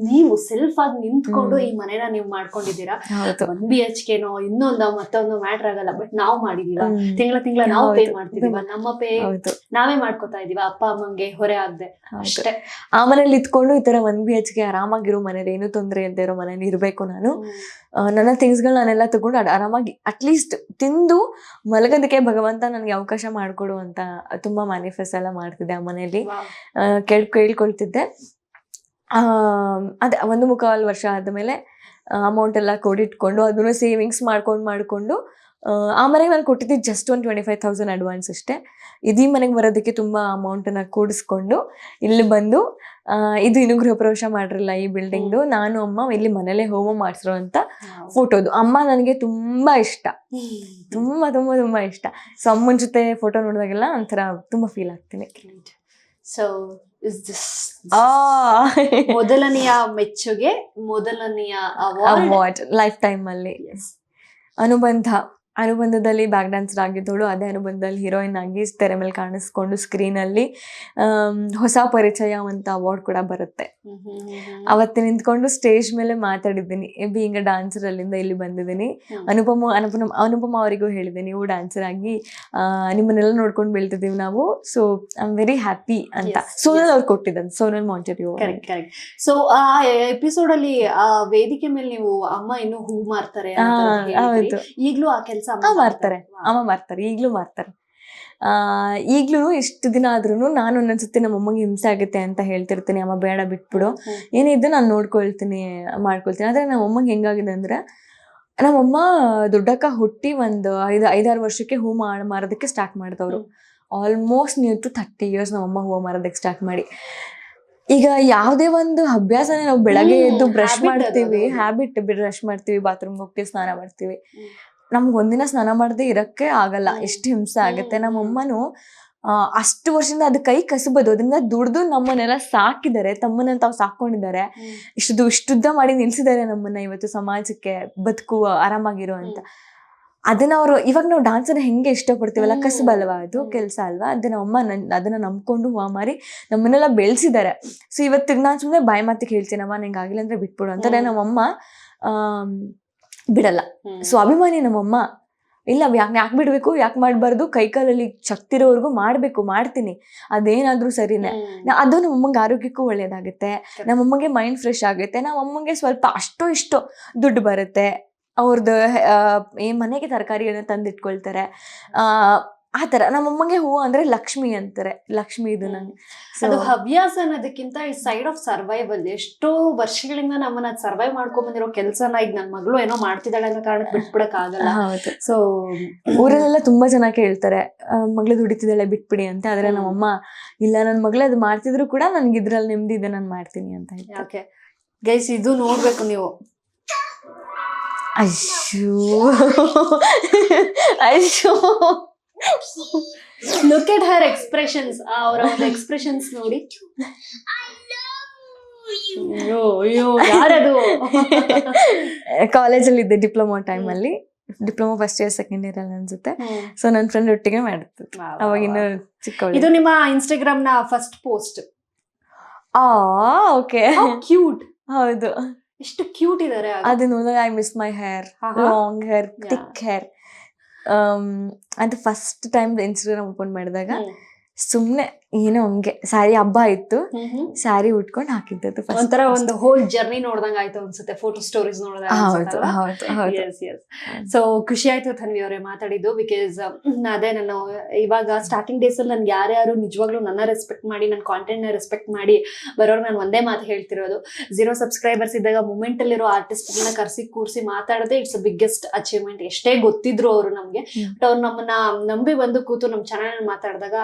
ನೀವು ಸೆಲ್ಫ್ ಆಗಿ ನಿಂತ್ಕೊಂಡು ಈ ಮನೇನ ನೀವು ಮಾಡ್ಕೊಂಡಿದ್ದೀರಾ? ಒನ್ ಬಿ ಎಚ್ ಕೆನೋ ಇನ್ನೊಂದು ಮತ್ತೊಂದು ಮ್ಯಾಟರ್ ಆಗಲ್ಲ ಬಟ್ ನಾವು ಮಾಡಿದೀವ. ತಿಂಗಳ ತಿಂಗಳ ನಾವು ಪೇ. ಮಾಡ್ತಿದೀವ. ನಮ್ಮ ಪೇ ನಾವೇ ಮಾಡ್ಕೋತಾ ಇದೀವ. ಅಪ್ಪ ಅಮ್ಮಂಗೆ ಹೊರೆ ಆಗದೆ. ಅಷ್ಟೇ. ಆ ಮನೇಲಿ ಇದ್ಕೊಂಡು ಈ ತರ ಒನ್ ಬಿ ಎಚ್ ಕೆ ಆರಾಮಾಗಿರೋ ಮನೇಲಿ ಏನು ತೊಂದರೆ ಇಲ್ಲದೆ ಇರೋ ಮನೇಲಿ ಇರಬೇಕು ನಾನು. ನನ್ನ ಥಿಂಗ್ಸ್ಗಳು ನಾನೆಲ್ಲ ತಗೊಂಡು ಅಡ್- ಆರಾಮಾಗಿ ಅಟ್ಲೀಸ್ಟ್ ತಿಂದು ಮಲಗೋದಕ್ಕೆ ಭಗವಂತ ನನಗೆ ಅವಕಾಶ ಮಾಡಿಕೊಡು ಅಂತ ತುಂಬಾ ಮ್ಯಾನಿಫೆಸ್ಟ್ ಎಲ್ಲ ಮಾಡ್ತಿದ್ದೆ ಆ ಮನೆಯಲ್ಲಿ. ಕೇಳ್ ಕೇಳ್ಕೊಳ್ತಿದ್ದೆ. ಆ, ಅದೇ ಒಂದು ಮುಕ್ಕಾಲು ವರ್ಷ ಆದಮೇಲೆ ಅಮೌಂಟ್ ಎಲ್ಲ ಕೊಡಿಟ್ಕೊಂಡು ಅದನ್ನು ಸೇವಿಂಗ್ಸ್ ಮಾಡ್ಕೊಂಡು ಮಾಡಿಕೊಂಡು ಆ ಮನೆಗೆ ನಾನು ಕೊಟ್ಟಿದ್ದೆ ಜಸ್ಟ್ ಒಂದು ಟ್ವೆಂಟಿ ಫೈವ್ ತೌಸಂಡ್ ಅಡ್ವಾನ್ಸ್ ಅಷ್ಟೇ. ಇದೀ ಮನೆಗೆ ಬರೋದಕ್ಕೆ ತುಂಬ ಅಮೌಂಟನ್ನು ಕೂಡಿಸ್ಕೊಂಡು ಇಲ್ಲಿ ಬಂದು ಇದು ಇನ್ನೂ ಗೃಹ ಪ್ರವೇಶ ಮಾಡಿರಲಿಲ್ಲ ಈ ಬಿಲ್ಡಿಂಗ್ದು ನಾನು ಅಮ್ಮ ಇಲ್ಲಿ ಮನೇಲೆ ಹೋಮ ಮಾಡಿಸಿರೋ ಅಂತ. ಫೋಟೋದು. ಅಮ್ಮ ನನಗೆ ತುಂಬಾ ಇಷ್ಟ. ತುಂಬಾ ತುಂಬಾ ತುಂಬಾ ಇಷ್ಟ. ಸೊ ಅಮ್ಮನ ಜೊತೆ ಫೋಟೋ ನೋಡಿದಾಗೆಲ್ಲ ಒಂಥರ ತುಂಬಾ ಫೀಲ್ ಆಗ್ತೀನಿ. ಸೊ ಇಸ್ ದಿಸ್ ಮೊದಲನೆಯ ಮೆಚ್ಚುಗೆ ಮೊದಲನೆಯ ಅವಾರ್ಡ್ ಲೈಫ್ ಟೈಮ್ ಅಲ್ಲಿ. ಅನುಬಂಧ. ಅನುಬಂಧದಲ್ಲಿ ಬ್ಯಾಕ್ ಡ್ಯಾನ್ಸರ್ ಆಗಿದ್ದವಳು ಅದೇ ಅನುಬಂಧದಲ್ಲಿ ಹೀರೋಯಿನ್ ಆಗಿ ತೆರೆ ಮೇಲೆ ಕಾಣಿಸ್ಕೊಂಡು ಸ್ಕ್ರೀನಲ್ಲಿ ಹೊಸ ಪರಿಚಯ ಅಂತ ಅವಾರ್ಡ್ ಕೂಡ ಬರುತ್ತೆ. ಅವತ್ತು ನಿಂತ್ಕೊಂಡು ಸ್ಟೇಜ್ ಮೇಲೆ ಮಾತಾಡಿದ್ದೀನಿ. ಬೀಂಗ್ ಡಾನ್ಸರ್ ಅಲ್ಲಿಂದ ಇಲ್ಲಿ ಬಂದಿದ್ದೀನಿ. ಅನುಪಮ ಅನುಪಮ ಅನುಪಮ ಅವರಿಗೂ ಹೇಳಿದೆ ನೀವು ಡಾನ್ಸರ್ ಆಗಿ ನಿಮ್ಮನ್ನೆಲ್ಲ ನೋಡ್ಕೊಂಡು ಬೆಳ್ತಿದ್ದೀವಿ ನಾವು. So I am very happy ಅಂತ ಸೋನಲ್. ಅವ್ರು ಕೊಟ್ಟಿದ್ದಾರೆ Sonal Monteiro correct correct so ಆ ಎಪಿಸೋಡ್ ಅಲ್ಲಿ ಆ ವೇದಿಕೆ ಮೇಲೆ ನೀವು ಅಮ್ಮ ಇನ್ನು ಹೂ ಮಾರ್ತಾರೆ ಈಗಲೂ ಆ ಕೆಲಸ ಮಾಡ್ತಾರೆ. ಅಮ್ಮ ಮಾಡ್ತಾರೆ. ಈಗ್ಲೂ ಮಾಡ್ತಾರೆ. ಆ ಈಗ್ಲೂ ಇಷ್ಟು ದಿನ ಆದ್ರೂ ನಾನು ಒಂದೊಂದ್ಸತಿ ನಮ್ಮ ಅಮ್ಮಂಗೆ ಹಿಂಸೆ ಆಗುತ್ತೆ ಅಂತ ಹೇಳ್ತಿರ್ತೀನಿ. ಅಮ್ಮ ಬೇಡ ಬಿಟ್ಬಿಡು. ಏನಿದ್ದು ನಾನು ನೋಡ್ಕೊಳ್ತೀನಿ ಮಾಡ್ಕೊಳ್ತೀನಿ. ಆದ್ರೆ ನಮ್ಮ ಅಮ್ಮಂಗೆ ಹೆಂಗಾಗಿದೆ ಅಂದ್ರೆ ನಮ್ಮಮ್ಮ ದೊಡ್ಡಕ್ಕ ಹುಟ್ಟಿ ಒಂದು ಐದು ಐದಾರು ವರ್ಷಕ್ಕೆ ಹೂ ಮಾಡ್ ಮಾರೋದಕ್ಕೆ ಸ್ಟಾರ್ಟ್ ಮಾಡಿದವರು. Almost near to thirty years ನಮ್ಮಮ್ಮ ಹೂವು ಮಾರೋದಕ್ಕೆ ಸ್ಟಾರ್ಟ್ ಮಾಡಿ. ಈಗ ಯಾವುದೇ ಒಂದು ಅಭ್ಯಾಸನ ನಾವು ಬೆಳಗ್ಗೆ ಎದ್ದು ಬ್ರಷ್ ಮಾಡ್ತೀವಿ. ಹ್ಯಾಬಿಟ್ ಬ್ರಷ್ ಮಾಡ್ತೀವಿ ಬಾತ್ರೂಮ್ಗೆ ಹೋಗ್ತೀವಿ ಸ್ನಾನ ಮಾಡ್ತೀವಿ. ನಮ್ಗೆ ಒಂದಿನ ಸ್ನಾನ ಮಾಡದೆ ಇರಕ್ಕೆ ಆಗಲ್ಲ. ಎಷ್ಟು ಹಿಂಸೆ ಆಗುತ್ತೆ. ಹ್ಮ್, ನಮ್ಮ ಹ್ಮ್. ಅಮ್ಮನು ಅಷ್ಟು ವರ್ಷದಿಂದ ಅದು ಕೈ ಕಸಬೋದು. ಅದರಿಂದ ದುಡ್ದು ನಮ್ಮನ್ನೆಲ್ಲ ಸಾಕಿದ್ದಾರೆ. ತಮ್ಮನ್ನ ತಾವು ಸಾಕೊಂಡಿದ್ದಾರೆ ಇಷ್ಟು ಇಷ್ಟುದ್ದ ಮಾಡಿ ನಿಲ್ಸಿದ್ದಾರೆ ನಮ್ಮನ್ನ ಇವತ್ತು ಸಮಾಜಕ್ಕೆ ಬದುಕು ಆರಾಮಾಗಿರೋ ಅಂತ. ಅದನ್ನ ಅವರು ಇವಾಗ ನಾವು ಡಾನ್ಸ್ ಅನ್ನ ಹೆಂಗೆ ಇಷ್ಟಪಡ್ತೀವಲ್ಲ. ಕಸಬಲ್ವಾ ಅದು. ಕೆಲಸ ಅಲ್ವಾ? ಅದನ್ನ ಅಮ್ಮ ನನ್ ಅದನ್ನ ನಂಬ್ಕೊಂಡು ಹೂವ ಮಾರಿ ನಮ್ಮನ್ನೆಲ್ಲ ಬೆಳೆಸಿದ್ದಾರೆ. ಸೊ ಇವತ್ತಿಗೆ ನಾನು ಸುಮ್ಮನೆ ಬಾಯಿ ಮಾತಿಗೆ ಹೇಳ್ತೀನಮ್ಮ ನಂಗೆ ಆಗಿಲ್ಲ ಅಂದ್ರೆ ಬಿಟ್ಬಿಡು ಅಂತಾರೆ. ನಮ್ಮಮ್ಮ ಬಿಡಲ್ಲ. ಸೊ ಅಭಿಮಾನಿ ನಮ್ಮಮ್ಮ ಇಲ್ಲ ಯಾಕೆ ಯಾಕೆ ಬಿಡಬೇಕು ಯಾಕೆ ಮಾಡಬಾರ್ದು? ಕೈಕಾಲಲ್ಲಿ ಶಕ್ತಿ ಇರೋವರೆಗೂ ಮಾಡಬೇಕು ಮಾಡ್ತೀನಿ. ಅದೇನಾದರೂ ಸರಿನೇ. ಅದು ನಮ್ಮಮ್ಮಂಗೆ ಆರೋಗ್ಯಕ್ಕೂ ಒಳ್ಳೇದಾಗುತ್ತೆ. ನಮ್ಮಮ್ಮಗೆ ಮೈಂಡ್ ಫ್ರೆಶ್ ಆಗುತ್ತೆ. ನಮ್ಮಮ್ಮಗೆ ಸ್ವಲ್ಪ ಅಷ್ಟೋ ಇಷ್ಟೋ ದುಡ್ಡು ಬರುತ್ತೆ. ಅವ್ರದ್ದು ಈ ಮನೆಗೆ ತರಕಾರಿಗಳನ್ನ ತಂದು ಇಟ್ಕೊಳ್ತಾರೆ ಆ ಥರ. ನಮ್ಮಮ್ಮಂಗೆ ಹೂವು ಅಂದ್ರೆ ಲಕ್ಷ್ಮಿ ಅಂತಾರೆ. ಲಕ್ಷ್ಮಿ ಇದು ನಂಗೆ. ಅದು ಹವ್ಯಾಸ ಅನ್ನೋದಕ್ಕಿಂತ ಈ ಸೈಡ್ ಆಫ್ ಸರ್ವೈವಲ್ ಎಷ್ಟೋ ವರ್ಷಗಳಿಂದ ನಮ್ಮನ್ನ ಸರ್ವೈವ್ ಮಾಡ್ಕೊಂಡ್ ಬಂದಿರೋ ಕೆಲಸನ ಈಗ ನನ್ನ ಮಗಳು ಏನೋ ಮಾಡ್ತಿದ್ದಾಳೆ ಅನ್ನೋ ಕಾರಣಕ್ಕೆ ಬಿಟ್ಬಿಡಕ್ ಆಗಲ್ಲ ಹೌದು. ಸೊ ಊರಲ್ಲೆಲ್ಲ ತುಂಬಾ ಜನ ಕೇಳ್ತಾರೆ ಮಗಳು ದುಡಿತಿದ್ದಾಳೆ ಬಿಟ್ಬಿಡಿ ಅಂತ. ಆದ್ರೆ. ನಮ್ಮಮ್ಮ ಇಲ್ಲ ನನ್ನ ಮಗಳು ಅದು ಮಾಡ್ತಿದ್ರು ಕೂಡ ನನ್ಗೆ ಇದ್ರಲ್ಲಿ ನೆಮ್ಮದಿ ಇದೆ ನಾನು ಮಾಡ್ತೀನಿ ಅಂತ ಓಕೆ ಗೈಸ್ ಇದು ನೋಡ್ಬೇಕು ನೀವು. ಅಯ್ಯೋ. ಅಯ್ಯೋ. ಲುಕ್ ಎಟ್ ಹರ್ ಎಕ್ಸ್ಪ್ರೆಷನ್ಸ್ ಅವರ ಒಂದು ಎಕ್ಸ್ಪ್ರೆಷನ್ಸ್ ನೋಡಿ. ಅಯ್ಯೋ ಅಯ್ಯೋ ಯಾರದು? *laughs* ಕಾಲೇಜಲ್ಲಿ ಇದ್ದೆ ಡಿಪ್ಲೊಮಾ ಟೈಮಲ್ಲಿ diploma first year second year ಅಲ್ಲಿ ಅನ್ಸುತ್ತೆ. ಸೊ ನನ್ನ ಫ್ರೆಂಡ್ ಒಟ್ಟಿಗೆ ಮಾಡುತ್ತೆ ಅವಾಗ ಇನ್ನು ಚಿಕ್ಕವಳು ಇದು ನಿಮ್ಮ ಇನ್ಸ್ಟಾಗ್ರಾಮ್ನ ಫಸ್ಟ್ ಪೋಸ್ಟ್ ಆ ಓಕೆ ಕ್ಯೂಟ್ ಹೌದು. ಎಷ್ಟು ಕ್ಯೂಟ್ ಇದಾರೆ. ಅದು. ನೋಡಿದಾಗ I miss my hair long hair. Thick hair ಅದು ಫಸ್ಟ್ ಟೈಮ್ ಇನ್ಸ್ಟಾಗ್ರಾಮ್ ಓಪನ್ ಮಾಡಿದಾಗ. ಸುಮ್ಮನೆ ಏನೋ ಹಂಗೆ ಸ್ಯಾರಿ ಹಬ್ಬ ಇತ್ತು. ಸ್ಯಾರಿ ಉಟ್ಕೊಂಡು ಹಾಕಿದ್ದು first. ಒಂಥರ ಒಂದು ಹೋಲ್ ಜರ್ನಿ ನೋಡ್ದಂಗ ಆಯ್ತು ಅನ್ಸುತ್ತೆ ಫೋಟೋ ಸ್ಟೋರೀಸ್ ನೋಡಿದಾಗ ಸೊ ಖುಷಿ ಆಯ್ತು ತನ್ವಿ ಅವರೇ ಮಾತಾಡಿದ್ದು ಬಿಕಾಸ್ ಅದೇ ನಾನು ಇವಾಗ ಸ್ಟಾರ್ಟಿಂಗ್ ಡೇಸ್ ಅಲ್ಲಿ ನನ್ಗೆ ಯಾರ್ಯಾರು ನಿಜವಾಗ್ಲೂ ನನ್ನ ರೆಸ್ಪೆಕ್ಟ್ ಮಾಡಿ ನನ್ನ ಕಾಂಟೆಂಟ್ನ ರೆಸ್ಪೆಕ್ಟ್ ಮಾಡಿ ಬರೋರು ನಾನು ಒಂದೇ ಮಾತು ಹೇಳ್ತಿರೋದು. ಝೀರೋ ಸಬ್ಸ್ಕ್ರೈಬರ್ಸ್ ಇದ್ದಾಗ ಮೂಮೆಂಟ್ ಅಲ್ಲಿರೋ ಆರ್ಟಿಸ್ಟ್ ಗಳನ್ನ ಕರ್ಸಿ ಕೂರಿಸಿ ಮಾತಾಡದೆ ಇಟ್ಸ್ ಬಿಗ್ಗೆಸ್ಟ್ ಅಚೀವ್ಮೆಂಟ್ ಎಷ್ಟೇ ಗೊತ್ತಿದ್ರು ಅವರು ನಮ್ಗೆ. ಬಟ್ ಅವ್ರು ನಮ್ಮನ್ನ ನಂಬಿ ಬಂದು ಕೂತು ನಮ್ಮ ಚಾನಲ್ ಮಾತಾಡಿದಾಗ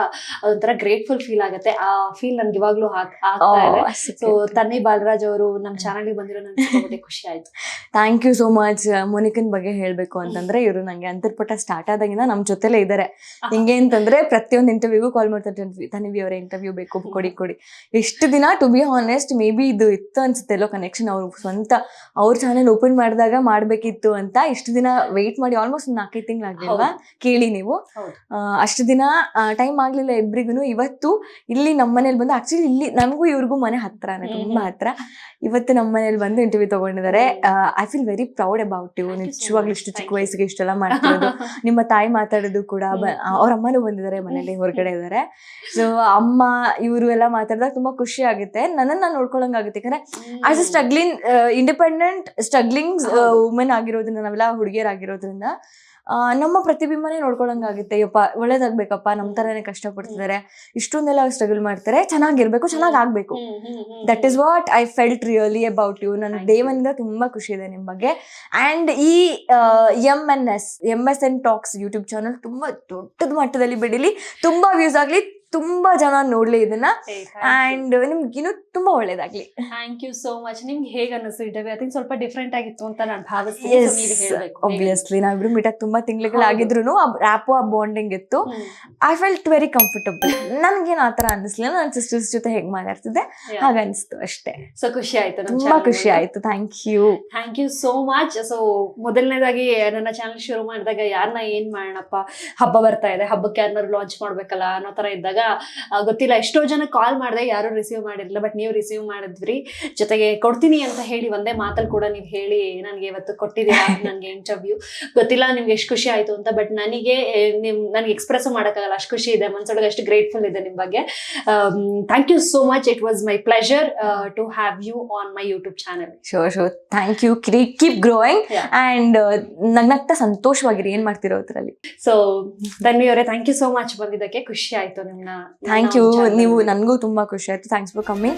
ಅದೊಂಥರ ಗ್ರೇಟ್ಫುಲ್ ಫೀಲ್ ಆಗುತ್ತೆ. ಆ ಫೀಲ್ ನನ್ಗೆ ಇವಾಗ್ಲೂ ಆಗ್ತಾ ಇದೆ. ಸೊ ತನ್ನಿ ಬಾಲರಾಜ್ ಅವರು ನಮ್ಮ ಚಾನಲ್ ಬಂದಿರೋ ನನ್ಗೆ ಖುಷಿ ಆಯ್ತು. ಥ್ಯಾಂಕ್ ಯು ಸೋ ಮಚ್ ಮೋನಿಕನ್ ಬಗ್ಗೆ ಹೇಳ್ಬೇಕು ಅಂತಂದ್ರೆ ಇವರು ನಂಗೆ ಅಂತರ್ಪಟ ಸ್ಟಾರ್ಟ್ ಆದಾಗಿಂದ ನಮ್ ಜೊತೆಲೇ ಇದ್ದಾರೆ ಹಿಂಗೆ ಅಂತಂದ್ರೆ ಪ್ರತಿಯೊಂದು ಇಂಟರ್ವ್ಯೂಗೂ ಕಾಲ್ ಮಾಡ್ತಾರೆ ತನಿವಿ ಅವರ ಇಂಟರ್ವ್ಯೂ ಬೇಕು ಕೊಡಿ ಕೊಡಿ. ಎಷ್ಟು ದಿನ to be honest maybe ಇದು ಇತ್ತು ಅನ್ಸುತ್ತೆ ಎಲ್ಲೋ ಕನೆಕ್ಷನ್ ಅವ್ರು ಸ್ವಂತ ಅವ್ರ ಚಾನೆಲ್ ಓಪನ್ ಮಾಡಿದಾಗ ಮಾಡ್ಬೇಕಿತ್ತು ಅಂತ ಇಷ್ಟು ದಿನ ವೆಯ್ಟ್ ಮಾಡಿ ಆಲ್ಮೋಸ್ಟ್ ನಾಲ್ಕೈದು ತಿಂಗಳಾಗಲಿಲ್ವಾ? ಕೇಳಿ ನೀವು. ಅಷ್ಟು ದಿನ ಟೈಮ್ ಆಗ್ಲಿಲ್ಲ ಇಬ್ರಿಗೂ ಇವತ್ತು ಇಲ್ಲಿ ನಮ್ಮ ಮನೇಲಿ ಬಂದು ಆಕ್ಚುಲಿ ಇಲ್ಲಿ ನನಗೂ ಇವ್ರಿಗೂ ಮನೆ ಹತ್ರ ತುಂಬಾ ಹತ್ರ. ಇವತ್ತು ನಮ್ಮ ಮನೇಲಿ ಬಂದು ಇಂಟರ್ವ್ಯೂ ತಗೊಂಡಿದ್ದಾರೆ I feel very proud about you ನಿಜವಾಗ್ಲೂ. ಇಷ್ಟು ಚಿಕ್ಕ ವಯಸ್ಸಿಗೆ ಇಷ್ಟೆಲ್ಲ ಮಾಡ್ತಿರೋದು. *laughs* ನಿಮ್ಮ ತಾಯಿ ಮಾತಾಡೋದು ಕೂಡ. ಅವ್ರ ಅಮ್ಮನೂ ಬಂದಿದ್ದಾರೆ ಮನೇಲಿ ಹೊರಗಡೆ *laughs* ಇದ್ದಾರೆ ಸೊ ಅಮ್ಮ ಇವರು ಎಲ್ಲ ಮಾತಾಡಿದಾಗ ತುಂಬಾ ಖುಷಿ ಆಗುತ್ತೆ. ನನ್ನನ್ನ ನಾನು ನೋಡ್ಕೊಳಂಗ್ ಆಗುತ್ತೆ ಯಾಕಂದ್ರೆ as a struggling independent struggling. Women ಆಗಿರೋದ್ರಿಂದ ನಾವೆಲ್ಲ ಹುಡುಗಿಯರಾಗಿರೋದ್ರಿಂದ ನಮ್ಮ ಪ್ರತಿಬಿಂಬನೇ ನೋಡ್ಕೊಳಂಗಾಗುತ್ತೆ. ಯಪ್ಪ ಒಳ್ಳೇದಾಗ್ಬೇಕಪ್ಪ ನಮ್ ತರನೇ ಕಷ್ಟ ಪಡ್ತಿದ್ದಾರೆ ಇಷ್ಟೊಂದೆಲ್ಲ ಸ್ಟ್ರಗಲ್ ಮಾಡ್ತಾರೆ. ಚೆನ್ನಾಗಿರ್ಬೇಕು ಚೆನ್ನಾಗ್ ಆಗ್ಬೇಕು that is what I felt really about you ನನ್ನ. ದೇವನಿಂದ ತುಂಬಾ ಖುಷಿ ಇದೆ ನಿಮ್ ಬಗ್ಗೆ. ಅಂಡ್ ಈ M N S M S N talks YouTube channel ತುಂಬಾ ದೊಡ್ಡದ ಮಟ್ಟದಲ್ಲಿ ಬಿಡಿಲಿ. ತುಂಬಾ ವ್ಯೂಸ್ ಆಗ್ಲಿ ತುಂಬಾ ಜನ ನೋಡ್ಲಿ ಇದನ್ನ. ಅಂಡ್ ನಿಮ್ಗೆ ಇನ್ನು ತುಂಬಾ ಒಳ್ಳೇದಾಗ್ಲಿ. ಥ್ಯಾಂಕ್ ಯು ಸೋ ಮಚ್ ನಿಮ್ಗೆ ಹೇಗೆ ಅನ್ನಿಸ್ತು ಇಂಟರ್ವ್ಯೂ ಐ ತಿಂಕ್ ಸ್ವಲ್ಪ ಡಿಫ್ರೆಂಟ್ ಆಗಿತ್ತು ಅಂತ ನಾನು ಭಾವಿಸ್ತೀನಿ. ಒಬ್ವಿಯಸ್ಲಿ ನಾವಿಬ್ರು ಮೀಟಾಗಿ ತುಂಬಾ ತಿಂಗ್ಳುಗಳಾಗಿದ್ರು ರ್ಯಾಪು ಆ ಬಾಂಡಿಂಗ್ ಇತ್ತು. ಐ ಫೆಲ್ಟ್ ವೆರಿ ಕಂಫರ್ಟಬಲ್ ನನ್ಗೇನು ಆತರ ಅನ್ನಿಸ್ಲಿಲ್ಲ ನನ್ನ ಸಿಸ್ಟರ್ಸ್ ಜೊತೆ ಹೇಗ್ ಮಾತಾಡ್ತಿದ್ದೆ? ಹಾಗೆ ಅನಿಸ್ತು ಅಷ್ಟೇ. ಸೊ ಖುಷಿ ಆಯ್ತು ತುಂಬಾ ಖುಷಿ ಆಯ್ತು. Thank you thank you so much so ಮೊದಲನೇದಾಗಿ ನನ್ನ ಚಾನಲ್ ಶುರು ಮಾಡಿದಾಗ ಯಾರನ್ನ ಏನ್ ಮಾಡೋಣಪ್ಪ? ಹಬ್ಬ ಬರ್ತಾ ಇದೆ. ಹಬ್ಬಕ್ಕೆ ಯಾರನ್ನಾರು ಲಾಂಚ್ ಮಾಡ್ಬೇಕಲ್ಲ ಅನ್ನೋ ತರ ಇದ್ದಾಗ ಆ, ಗೊತ್ತಿಲ್ಲ ಎಷ್ಟೋ ಜನ ಕಾಲ್ ಮಾಡಿದೆ ಯಾರು ರಿಸೀವ್ ಮಾಡಿರಲಿಲ್ಲ ಬಟ್ ನೀವು ರಿಸೀವ್ ಮಾಡಿದ್ರಿ. ಜೊತೆಗೆ ಕೊಡ್ತೀನಿ ಅಂತ ಹೇಳಿ ಒಂದೇ ಮಾತಲ್ಲಿ ಕೂಡ ನೀವು ಹೇಳಿ ನನಗೆ ಇವತ್ತು ಕೊಟ್ಟಿದ್ದೀರಾ ನನಗೆ ಇಂಟರ್ವ್ಯೂ ಗೊತ್ತಿಲ್ಲ ನಿಮ್ಗೆ ಎಷ್ಟು ಖುಷಿ ಆಯ್ತು ಅಂತ ಬಟ್ ನನಗೆ ನಿಮ್ ನನಗೆ ಎಕ್ಸ್ಪ್ರೆಸ್ ಮಾಡೋಕ್ಕಾಗಲ್ಲ ಅಷ್ಟು ಖುಷಿ ಇದೆ ಮನ್ಸೊಳಗೆ ಅಷ್ಟು ಗ್ರೇಟ್ಫುಲ್ ಇದೆ ನಿಮ್ಮ ಬಗ್ಗೆ. Thank you so much it was my pleasure to have you on my YouTube channel sure sure thank you keep growing and ನಗ್ನಗ್ತಾ ಸಂತೋಷವಾಗಿರಿ ಏನು ಮಾಡ್ತಿರೋ ಅದ್ರಲ್ಲಿ. ಸೊ ಯು ಅವರೇ ಥ್ಯಾಂಕ್ ಯು ಸೋ ಮಚ್ ಬಂದಿದ್ದಕ್ಕೆ. ಖುಷಿ ಆಯ್ತು ನಿಮ್ನ. ಥ್ಯಾಂಕ್ ಯು ನೀವು ನನಗೂ ತುಂಬಾ ಖುಷಿ ಆಯ್ತು. ಥ್ಯಾಂಕ್ಸ್ ಫಾರ್ ಕಮ್ಮಿ